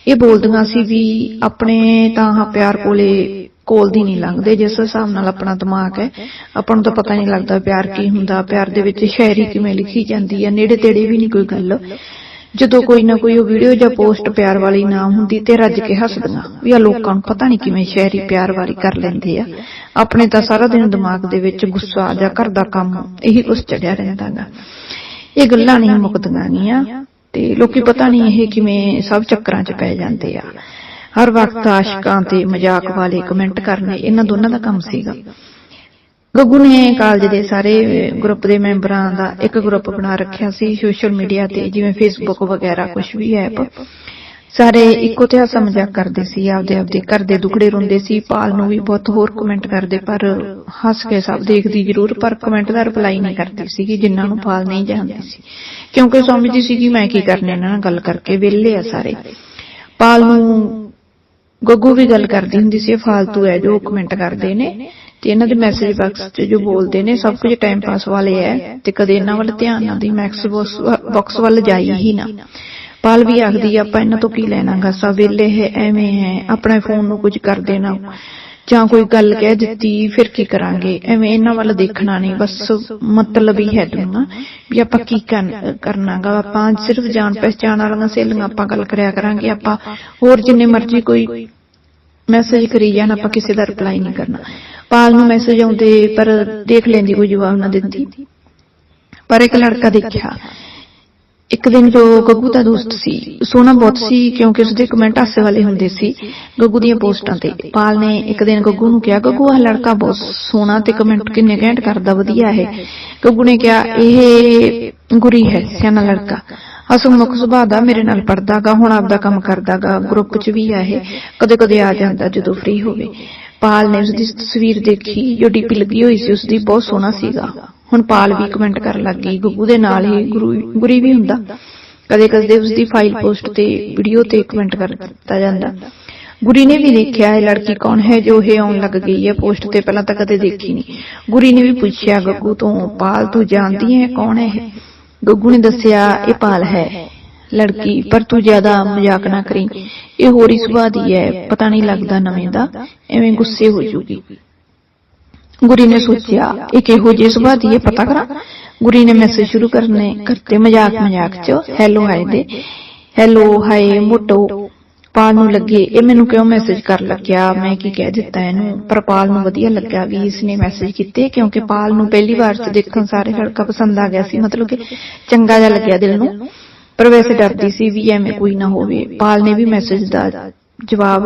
ਇਹ ਬੋਲਦੀਆਂ ਸੀ ਵੀ ਆਪਣੇ ਤਾਂ ਆਹ ਪਿਆਰ ਕੋਲੇ ਕੋਲ ਦੀ ਨਹੀਂ ਲੰਘਦੇ ਜਿਸ ਹਿਸਾਬ ਨਾਲ ਆਪਣਾ ਦਿਮਾਗ ਹੈ। ਆਪਾਂ ਨੂੰ ਤਾਂ ਪਤਾ ਨਹੀਂ ਲੱਗਦਾ ਪਿਆਰ ਕੀ ਹੁੰਦਾ। ਪਿਆਰ ਦੇ ਵਿੱਚ ਸ਼ਾਇਰੀ ਕਿਵੇਂ ਲਿਖੀ ਜਾਂਦੀ ਹੈ ਨੇੜੇ ਤੇੜੇ ਵੀ ਨਹੀਂ ਕੋਈ ਗੱਲ ਜਦੋਂ ਕੋਈ ਨਾ ਕੋਈ ਉਹ ਵੀਡੀਓ ਜਾਂ ਪੋਸਟ ਪਿਆਰ ਵਾਲੀ ਨਾ ਹੁੰਦੀ ਤੇ ਰੱਜ ਕੇ ਹੱਸਦੀਆਂ, ਵੀ ਆ ਲੋਕਾਂ ਨੂੰ ਪਤਾ ਨਹੀਂ ਕਿਵੇਂ ਸ਼ਾਇਰੀ ਪਿਆਰ ਵਾਲੀ ਕਰ ਲੈਂਦੇ ਆ। ਆਪਣੇ ਤਾਂ ਸਾਰਾ ਦਿਨ ਦਿਮਾਗ ਦੇ ਵਿੱਚ ਗੁੱਸਾ ਜਾਂ ਘਰ ਦਾ ਕੰਮ, ਇਹੀ ਕੁਝ ਚੜਿਆ ਰਹਿੰਦਾਗਾ। ਇਹ ਗੱਲਾਂ ਨਹੀਂ ਮੁੱਕਦੀਆਂ ਗੀਆਂ ਤੇ ਲੋਕੀ ਪਤਾ ਨਹੀਂ ਇਹ ਕਿਵੇਂ ਸਭ ਚੱਕਰਾਂ 'ਚ ਪੈ ਜਾਂਦੇ ਆ। ਹਰ ਵਕਤ ਆਸ਼ਕਾਂ ਤੇ ਮਜ਼ਾਕ ਵਾਲੇ ਕਮੈਂਟ ਕਰਨੇ, ਇਹਨਾਂ ਦੋਨਾਂ ਦਾ ਕੰਮ ਸੀਗਾ। ਗੱਗੂ ਨੇ ਕਾਲਜ ਦੇ ਸਾਰੇ ਗਰੁੱਪ ਦੇ ਮੈਂਬਰਾਂ ਦਾ ਇੱਕ ਗਰੁੱਪ ਬਣਾ ਰੱਖਿਆ ਸੀ ਸੋਸ਼ਲ ਮੀਡੀਆ ਤੇ, ਜਿਵੇਂ ਫੇਸਬੁੱਕ ਵਗੈਰਾ ਕੁਝ ਵੀ ਐਪ ਸਾਰੇ ਇੱਕੋ ਜਿਹਾ ਸਾ ਕਰਦੇ ਸੀ, ਆਪਦੇ ਆਪਦੇ ਘਰ ਦੇ ਦੁਖੜੇ ਰੋਂਦੇ ਸੀ। ਪਾਲ ਨੂੰ ਵੀ ਬਹੁਤ ਹੋਰ ਕਮੈਂਟ ਕਰਦੇ, ਪਰ ਹੱਸ ਕੇ ਸਭ ਦੇਖਦੀ ਜ਼ਰੂਰ, ਪਰ ਕਮੈਂਟ ਦਾ ਰਿਪਲਾਈ ਨਹੀਂ ਕਰਦੀ ਸੀ ਜਿਨ੍ਹਾਂ ਨੂੰ ਪਾਲ ਨਹੀਂ ਜਾਣਦੀ ਸੀ। ਕਿਉਂਕਿ ਸਮਝਦੀ ਸੀ ਕਿ ਮੈਂ ਕੀ ਕਰਨਾ ਇਹਨਾਂ ਨਾਲ ਗੱਲ ਕਰਕੇ, ਵਿਹਲੇ ਆ ਸਾਰੇ। ਪਾਲ ਨੂੰ ਗੱਗੂ ਵੀ ਗੱਲ ਕਰਦੀ ਹੁੰਦੀ ਸੀ ਫਾਲਤੂ ਹੈ, ਜੋ ਕਮੈਂਟ ਕਰਦੇ ਨੇ ਤੇ ਇਹਨਾਂ ਦੇ ਮੈਸੇਜ ਬਾਕਸ 'ਚ ਜੋ ਬੋਲਦੇ ਨੇ ਸਭ ਕੁਝ ਟਾਈਮ ਪਾਸ ਵਾਲੇ ਐ ਤੇ ਕਦੇ ਇਹਨਾਂ ਵੱਲ ਧਿਆਨ ਨਾ ਦੀ ਮੈਕਸ ਬਾਕਸ ਵੱਲ ਜਾਈ ਹੀ ਨਾ। ਪਾਲ ਵੀ ਆਖਦੀ ਆਪਾਂ ਇਹਨਾਂ ਤੋਂ ਕੀ ਲੈਣਾਗਾ ਸਭ ਵੇਲੇ ਹੈ ਐਵੇਂ ਹੈ ਆਪਣੇ ਫੋਨ ਨੂੰ ਕੁਝ ਕਰ ਦੇਣਾ। ਜਾਂ ਕੋਈ ਗੱਲ ਕਹਿ ਦਿੱਤੀ ਫਿਰ ਕੀ ਕਰਾਂਗੇ? ਐਵੇਂ ਇਹਨਾਂ ਵੱਲ ਦੇਖਣਾ ਨਹੀਂ ਬਸ ਮਤਲਬ ਹੀ ਹੈ ਦੁਨਾ ਵੀ ਆਪਾਂ ਕੀ ਕਰਨ- ਕਰਨਾਗਾ ਆਪਾਂ ਸਿਰਫ ਜਾਣ ਪਛਾਣ ਵਾਲੀਆਂ ਸਹੇਲੀਆਂ ਆਪਾਂ ਗੱਲ ਕਰਿਆ ਕਰਾਂਗੇ ਆਪਾਂ ਹੋਰ ਜਿੰਨੇ ਮਰਜ਼ੀ ਕੋਈ ਮੈਸੇਜ ਕਰੀ ਜਾਣ ਆਪਾਂ ਕਿਸੇ ਦਾ ਰਿਪਲਾਈ ਨਹੀਂ ਕਰਨਾ ਪਾਲ ਨੂੰ ਮੈਸੇਜ ਆਉਂਦੇ, ਪਰ ਦੇਖ ਲੈਂਦੀ ਕੋਈ ਜਵਾਬ ਨਾ ਦਿੰਦੀ। ਪਰ ਇੱਕ ਲੜਕਾ ਦੇਖਿਆ। ਇੱਕ ਦਿਨ ਜੋ ਗੱਗੂ ਦਾ ਦੋਸਤ ਸੀ, ਸੋਹਣਾ ਬਹੁਤ ਸੀ, ਕਿਉਂਕਿ ਉਸਦੇ ਕਮੈਂਟ ਹਾਸੇ ਵਾਲੇ ਹੁੰਦੇ ਸੀ, ਗੱਗੂ ਦੀਆਂ ਪੋਸਟਾਂ ਤੇ। ਪਾਲ ਨੇ ਇੱਕ ਦਿਨ ਗੱਗੂ ਨੂੰ ਕਿਹਾ, ਗੱਗੂ, ਆਹ ਲੜਕਾ ਬਹੁਤ ਸੋਹਣਾ ਤੇ ਕਮੈਂਟ ਕਿੰਨੇ ਘੈਂਟ ਕਰਦਾ, ਵਧੀਆ ਹੈ। ਗੱਗੂ ਨੇ ਕਿਹਾ, ਇਹ ਗੁਰੀ ਹੈ, ਸਿਆਣਾ ਲੜਕਾ। ਹਸਮੁਖ ਸੁਭਾਅ ਦਾ ਮੇਰੇ ਨਾਲ ਪੜਦਾਗਾ ਹੁਣ ਆਪਦਾ ਕੰਮ ਕਰਦਾਗਾ ਗਰੁੱਪ 'ਚ ਵੀ ਆ ਇਹ। ਕਦੇ ਕਦੇ ਆ ਜਾਂਦਾ ਜਦੋਂ ਫ੍ਰੀ ਹੋਵੇ। ਪਾਲ ਨੇ ਉਸਦੀ ਤਸਵੀਰ ਦੇਖੀ, ਜੋ ਡੀਪੀ ਲੱਗੀ ਹੋਈ ਸੀ, ਉਸਦੀ ਬਹੁਤ ਸੋਹਣਾ ਸੀਗਾ। ਹੁਣ ਪਾਲ ਵੀ ਕਮੈਂਟ ਕਰਨ ਲੱਗ ਗਈ, ਗੁੱਗੂ ਦੇ ਨਾਲ ਹੀ ਗੁਰੀ ਵੀ ਹੁੰਦਾ। ਕਦੇ ਕਦੇ ਉਸਦੀ ਫਾਈਲ ਪੋਸਟ ਤੇ ਵੀਡੀਓ ਤੇ ਕਮੈਂਟ ਕਰ ਦਿੱਤਾ ਜਾਂਦਾ। ਗੁਰੀ ਨੇ ਵੀ ਦੇਖਿਆ, ਇਹ ਲੜਕੀ ਕੌਣ ਹੈ ਜੋ ਇਹ ਆਉਣ ਲੱਗ ਗਈ ਹੈ ਪੋਸਟ ਤੇ, ਪਹਿਲਾਂ ਤਾਂ ਕਦੇ ਦੇਖੀ ਨਹੀਂ। ਗੁਰੀ ਨੇ ਵੀ ਪੁੱਛਿਆ, ਗੱਗੂ ਤੋਂ ਪਾਲ ਤੂੰ ਜਾਣਦੀ ਹੈ ਕੌਣ ਹੈ ਇਹ? ਗੱਗੂ ਨੇ ਦੱਸਿਆ, ਇਹ ਪਾਲ ਹੈ। ਲੜਕੀ ਪਰ ਤੂੰ ਜ਼ਿਆਦਾ ਮਜ਼ਾਕ ਨਾ ਕਰੀ। ਇਹ ਹੋਰੀ ਸੁਭਾਅ ਦੀ ਹੈ ਪਤਾ ਨਹੀਂ ਲੱਗਦਾ ਨਵੇਂ ਦਾ ਐਵੇਂ ਗੁੱਸੇ ਹੋ ਜੂਗੀ। ਗੁਰੀ ਨੇ ਸੋਚਿਆ ਇਹ ਕਿਹੋ ਜਿਹੇ ਸੁਭਾਅ ਦੀ ਹੈ ਪਤਾ ਕਰਾਂ? ਗੁਰੀ ਨੇ ਮੈਸੇਜ ਸ਼ੁਰੂ ਕਰਨੇ ਕਰਤੇ ਮਜ਼ਾਕ ਮਜ਼ਾਕ ਚ ਹੈਲੋ ਹਾਈ ਦੇ ਹੈਲੋ ਹਾਈ ਮੋਟੋ ਪਾਲ ਨੂੰ ਲੱਗੇ ਇਹ ਮੈਨੂੰ ਕਿਉਂ ਮੈਸੇਜ ਕਰ ਲੱਗਿਆ? ਮੈਂ ਕੀ ਕਹਿ ਦਿੱਤਾ ਇਹਨੂੰ? ਪਰ ਪਾਲ ਨੂੰ ਵਧੀਆ ਲੱਗਾ ਵੀ ਇਸਨੇ ਮੈਸੇਜ ਕੀਤੇ ਕਿਉਂਕਿ ਪਾਲ ਨੂੰ ਪਹਿਲੀ ਵਾਰ ਚ ਦੇਖਣ ਸਾਰੇ ਲੜਕਾ ਪਸੰਦ ਆ ਗਿਆ ਸੀ ਮਤਲਬ ਕਿ ਚੰਗਾ ਜਿਹਾ ਲੱਗਿਆ ਦਿਲ ਨੂੰ ਪਰ ਵੈਸੇ ਡਰਦੀ ਸੀ ਵੀ ਐਵੇਂ ਕੋਈ ਨਾ ਹੋਵੇ। ਪਾਲ ਨੇ ਵੀ ਮੈਸੇਜ ਦਾ ਜਵਾਬ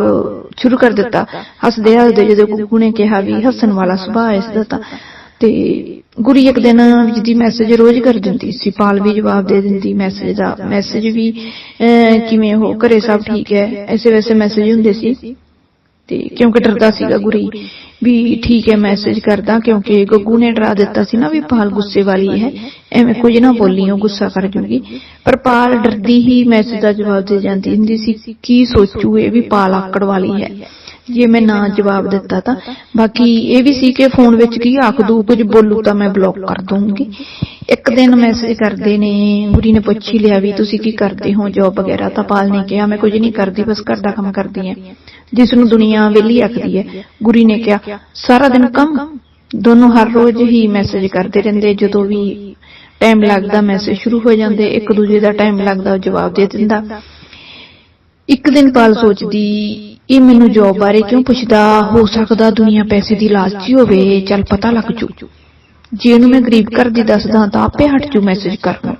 ਸ਼ੁਰੂ ਕਰ ਦਿੱਤਾ। ਹੱਸਦੇ ਹੱਸਦੇ ਜਦੋਂ ਗੁੱਗੂ ਨੇ ਕਿਹਾ ਵੀ ਹੱਸਣ ਵਾਲਾ ਸੁਭਾਅ ਇਸ ਦਾ ਤਾਂ। ਤੇ ਗੁਰੀ ਇੱਕ ਦਿਨ ਜਿਹਦੀ ਮੈਸੇਜ ਰੋਜ਼ ਕਰ ਦਿੰਦੀ ਸੀ। ਪਾਲ ਵੀ ਜਵਾਬ ਦੇ ਦਿੰਦੀ ਮੈਸੇਜ ਦਾ। ਮੈਸੇਜ ਵੀ ਕਿਵੇਂ ਹੋ ਘਰੇ ਸਭ ਠੀਕ ਹੈ। ਐਸੇ ਵੈਸੇ ਮੈਸੇਜ ਹੁੰਦੇ ਸੀ। ਤੇ ਕਿਉਂਕਿ ਡਰਦਾ ਸੀਗਾ ਗੁਰੀ। ਵੀ ਠੀਕ ਹੈ ਮੈਸੇਜ ਕਰਦਾ, ਕਿਉਂਕਿ ਗੱਗੂ ਨੇ ਡਰਾ ਦਿੱਤਾ ਸੀ ਨਾ ਵੀ ਪਾਲ ਗੁੱਸੇ ਵਾਲੀ ਹੈ। ਐਵੇਂ ਕੁਝ ਨਾ ਬੋਲੀ, ਉਹ ਗੁੱਸਾ ਕਰ ਜੂਗੀ। ਪਰ ਪਾਲ ਡਰਦੀ ਹੀ ਮੈਸੇਜ ਦਾ ਜਵਾਬ ਦੇ ਜਾਂਦੀ ਹੁੰਦੀ ਸੀ, ਕੀ ਸੋਚੂ ਇਹ ਵੀ ਪਾਲ ਆਕੜ ਵਾਲੀ ਹੈ। ਜੇ ਮੈਂ ਨਾ ਜਵਾਬ ਦਿੱਤਾ ਤਾਂ। ਬਾਕੀ ਇਹ ਵੀ ਸੀ ਕਿ ਫੋਨ ਵਿੱਚ ਕੀ ਆਖ ਦੂ, ਕੁਝ ਬੋਲੂ ਤਾਂ ਮੈਂ ਬਲੌਕ ਕਰ ਦੂੰਗੀ ਇੱਕ ਦਿਨ ਮੈਸੇਜ ਕਰਦੇ ਨੇ, ਗੁਰੀ ਨੇ ਪੁੱਛ ਹੀ ਲਿਆ ਵੀ ਤੁਸੀਂ ਕੀ ਕਰਦੇ ਹੋ ਜੌਬ ਵਗੈਰਾ ਤਾਂ ਪਾਲ ਨੇ ਕਿਹਾ, ਮੈਂ ਕੁਝ ਨਹੀਂ ਕਰਦੀ, ਬਸ ਘਰ ਦਾ ਕੰਮ ਕਰਦੀ ਹਾਂ। ਜਿਸ ਨੂੰ ਦੁਨੀਆ ਵਿਹਲੀ ਆਖਦੀ ਹੈ। ਗੁਰੀ ਨੇ ਕਿਹਾ ਸਾਰਾ ਦਿਨ ਕੰਮ? ਦੋਨੋਂ ਹਰ ਰੋਜ਼ ਹੀ ਮੈਸੇਜ ਕਰਦੇ ਰਹਿੰਦੇ ਜਦੋਂ ਵੀ ਟਾਈਮ ਲੱਗਦਾ ਮੈਸੇਜ ਸ਼ੁਰੂ ਹੋ ਜਾਂਦੇ ਇੱਕ ਦੂਜੇ ਦਾ ਟਾਈਮ ਲੱਗਦਾ ਜਵਾਬ ਦੇ ਦਿੰਦਾ। ਇੱਕ ਦਿਨ ਪਾਲ ਸੋਚਦੀ ਇਹ ਮੈਨੂੰ ਜੌਬ ਬਾਰੇ ਕਿਉਂ ਪੁੱਛਦਾ? ਹੋ ਸਕਦਾ ਦੁਨੀਆ ਪੈਸੇ ਦੀ ਲਾਲਚੀ ਹੋਵੇ ਚੱਲ ਪਤਾ ਲੱਗ ਜੂ। ਜੇ। ਇਹਨੂੰ ਮੈਂ ਗਰੀਬ ਘਰ ਦੀ ਦੱਸਦਾ ਤਾਂ ਆਪੇ ਹਟ ਜੂ ਮੈਸੇਜ ਕਰਨ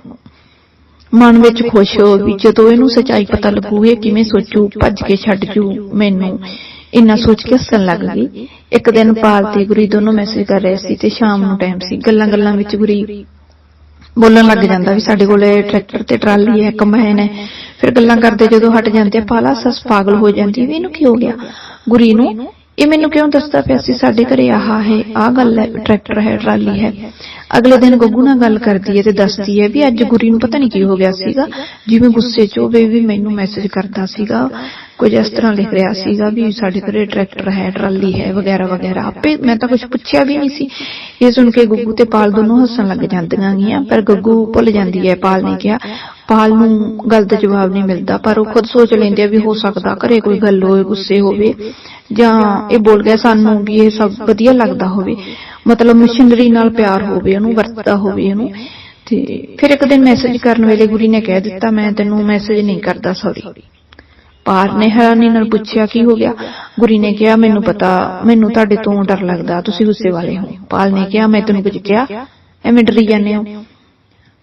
ਮਨ ਵਿੱਚ ਖੁਸ਼ ਹੋ ਵੀ ਜਦੋਂ ਇਹਨੂੰ ਸਚਾਈ ਪਤਾ ਲੱਗੂ, ਇਹ ਕਿਵੇਂ ਸੋਚੂ, ਭੱਜ ਕੇ ਛੱਡ ਜੂ, ਮੈਨੂੰ ਇੰਨਾ ਸੋਚ ਕੇ ਹੱਸਣ ਲੱਗ ਗਈ। ਇੱਕ ਦਿਨ ਪਾਲ ਤੇ ਗੁਰੀ ਦੋਨੋਂ ਮੈਸੇਜ ਕਰ ਰਹੇ ਸੀ ਤੇ ਸ਼ਾਮ ਨੂੰ ਟਾਈਮ ਸੀ। ਗੱਲਾਂ ਗੱਲਾਂ ਵਿੱਚ ਗੁਰੀ ਬੋਲਣ ਲੱਗ ਜਾਂਦਾ ਵੀ ਸਾਡੇ ਕੋਲੇ ਟਰੈਕਟਰ ਤੇ ਟਰਾਲੀ ਹੈ ਕੰਬਾਈਨ ਹੈ। ਫਿਰ ਗੱਲਾਂ ਕਰਦੇ ਜਦੋਂ ਹਟ ਜਾਂਦੇ ਆ, ਪਾਲਾ ਸੱਸ ਪਾਗਲ ਹੋ ਜਾਂਦੀ ਵੀ ਇਹਨੂੰ ਕੀ ਹੋ ਗਿਆ? ਗੁਰੀ ਨੂੰ ਇਹ ਮੈਨੂੰ ਕਿਉਂ ਦੱਸਦਾ ਪਿਆ ਸੀ? ਸਾਡੇ ਘਰੇ ਆਹ ਹੈ, ਆਹ ਗੱਲ ਹੈ ਟਰੈਕਟਰ ਹੈ, ਟਰਾਲੀ ਹੈ। ਅਗਲੇ ਦਿਨ ਗੱਗੂ ਨਾਲ ਗੱਲ ਕਰਦੀ ਹੈ ਤੇ ਦੱਸਦੀ ਹੈ ਵੀ ਅੱਜ ਗੁਰੀ ਨੂੰ ਪਤਾ ਨਹੀਂ ਕੀ ਹੋ ਗਿਆ ਸੀਗਾ। ਜਿਵੇਂ ਗੁੱਸੇ 'ਚ ਹੋਵੇ ਵੀ ਮੈਨੂੰ ਮੈਸੇਜ ਕਰਦਾ ਸੀਗਾ। ਕੁਝ ਇਸ ਤਰ੍ਹਾਂ ਲਿਖ ਰਿਹਾ ਸੀਗਾ ਵੀ ਸਾਡੇ ਘਰੇ ਟਰੈਕਟਰ ਹੈ, ਟਰਾਲੀ ਹੈ ਵਗੈਰਾ ਵਗੈਰਾ। ਆਪੇ ਮੈਂ ਤਾਂ ਕੁਝ ਪੁੱਛਿਆ ਵੀ ਨਹੀਂ ਸੀ। ਇਹ ਸੁਣ ਕੇ ਗੁੱਗੂ ਤੇ ਪਾਲ ਦੋਨੋਂ ਹੱਸਣ ਲੱਗ ਜਾਂਦੀਆਂ ਗੀਆਂ ਪਰ ਗੱਗੂ ਭੁੱਲ ਜਾਂਦੀ ਹੈ। ਪਾਲ ਨੇ ਕਿਹਾ, ਪਾਲ ਨੂੰ ਗੱਲ ਦਾ ਜਵਾਬ ਨਹੀਂ ਮਿਲਦਾ, ਪਰ ਉਹ ਖੁਦ ਸੋਚ ਲੈਂਦੇ ਆ ਵੀ ਹੋ ਸਕਦਾ ਘਰੇ ਕੋਈ ਗੱਲ ਹੋਵੇ, ਗੁੱਸੇ ਹੋਵੇ, ਜਾਂ ਇਹ ਬੋਲ ਗਿਆ ਸਾਨੂੰ ਵੀ ਇਹ ਸਭ ਵਧੀਆ ਲੱਗਦਾ ਹੋਵੇ। ਮਤਲਬ ਮਸ਼ੀਨਰੀ ਨਾਲ ਪਿਆਰ ਹੋਵੇ, ਉਹਨੂੰ ਵਰਤਦਾ ਹੋਵੇ ਉਹਨੂੰ ਤੇ ਫਿਰ ਇੱਕ ਦਿਨ ਮੈਸੇਜ ਕਰਨ ਵੇਲੇ ਗੁਰੀ ਨੇ ਕਹਿ ਦਿੱਤਾ, ਮੈਂ ਤੈਨੂੰ ਮੈਸੇਜ ਨਹੀਂ ਕਰਦਾ ਸੌਰੀ ਪਾਰ ਨੇ ਹੈਰਾਨੀ ਨਾਲ ਪੁੱਛਿਆ ਕੀ ਹੋ ਗਿਆ? ਗੁਰੀ ਨੇ ਕਿਹਾ, ਮੈਨੂੰ ਪਤਾ, ਮੈਨੂੰ ਤੁਹਾਡੇ ਤੋਂ ਡਰ ਲੱਗਦਾ, ਤੁਸੀਂ ਗੁੱਸੇ ਵਾਲੇ ਹੋ। ਪਾਲ ਨੇ ਕਿਹਾ, ਮੈਂ ਤੈਨੂੰ ਕੁਝ ਕਿਹਾ? ਐਵੇਂ ਡਰੀ ਜਾਂਦੇ ਹੋ?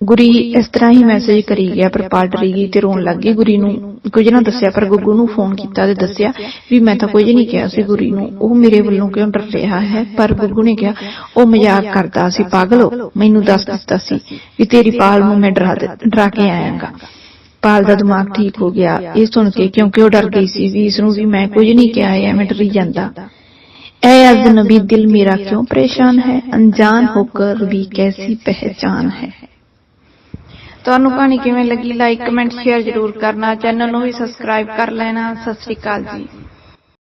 ਗੁਰੀ ਇਸ ਤਰ੍ਹਾਂ ਹੀ ਮੈਸੇਜ ਕਰੀ ਗਿਆ, ਪਰ ਪਾਲ ਡਰੀ ਗਈ ਤੇ ਰੋਣ ਲੱਗ ਗਈ। ਗੁਰੀ ਨੂੰ ਕੁਝ ਨਾ ਦੱਸਿਆ, ਪਰ ਗੁੱਗੂ ਨੂੰ ਫੋਨ ਕੀਤਾ ਤੇ ਦੱਸਿਆ ਵੀ ਮੈਂ ਤਾਂ ਕੁਝ ਨਹੀਂ ਕਿਹਾ ਸੀ ਗੁਰੀ ਨੂੰ। ਉਹ ਮੇਰੇ ਵੱਲੋਂ ਕਿਉਂ ਡਰ ਰਿਹਾ ਹੈ? ਪਰ ਗੁੱਗੂ ਨੇ ਕਿਹਾ, ਉਹ ਮਜ਼ਾਕ ਕਰਦਾ ਸੀ, ਪਾਗਲੋ ਮੈਨੂੰ ਦੱਸ ਦਿੱਤਾ ਸੀ ਵੀ ਤੇਰੀ ਪਾਲ ਨੂੰ ਮੈਂ ਡਰਾ ਡਰਾ ਕੇ ਆਇਆਗਾ। ਪਾਲ ਦਾ ਦਿਮਾਗ ਠੀਕ ਹੋ ਗਿਆ। ਇਹ ਸੁਣ ਕੇ ਕਿਉਂਕਿ ਉਹ ਡਰ ਗਈ ਸੀ ਵੀ ਇਸ ਨੂੰ ਵੀ ਮੈਂ ਕੁਝ ਨਹੀਂ ਕਿਹਾ, ਐਵੇਂ ਡਰੀ ਜਾਂਦਾ। ਐ ਅਜਨਬੀ ਦਿਲ ਮੇਰਾ ਕਿਉਂ ਪਰੇਸ਼ਾਨ ਹੈ? ਅਣਜਾਨ ਹੋकर ਵੀ ਕੈਸੀ ਪਹਿਚਾਨ ਹੈ? ਤੁਹਾਨੂੰ ਕਹਾਣੀ ਕਿਵੇਂ ਲੱਗੀ? ਲਾਈਕ ਕਮੈਂਟ ਸ਼ੇਅਰ ਜ਼ਰੂਰ ਕਰਨਾ। ਚੈਨਲ ਨੂੰ ਵੀ ਸਬਸਕ੍ਰਾਈਬ ਕਰ ਲੈਣਾ। ਸਤਿ ਸ਼੍ਰੀ ਅਕਾਲ ਜੀ।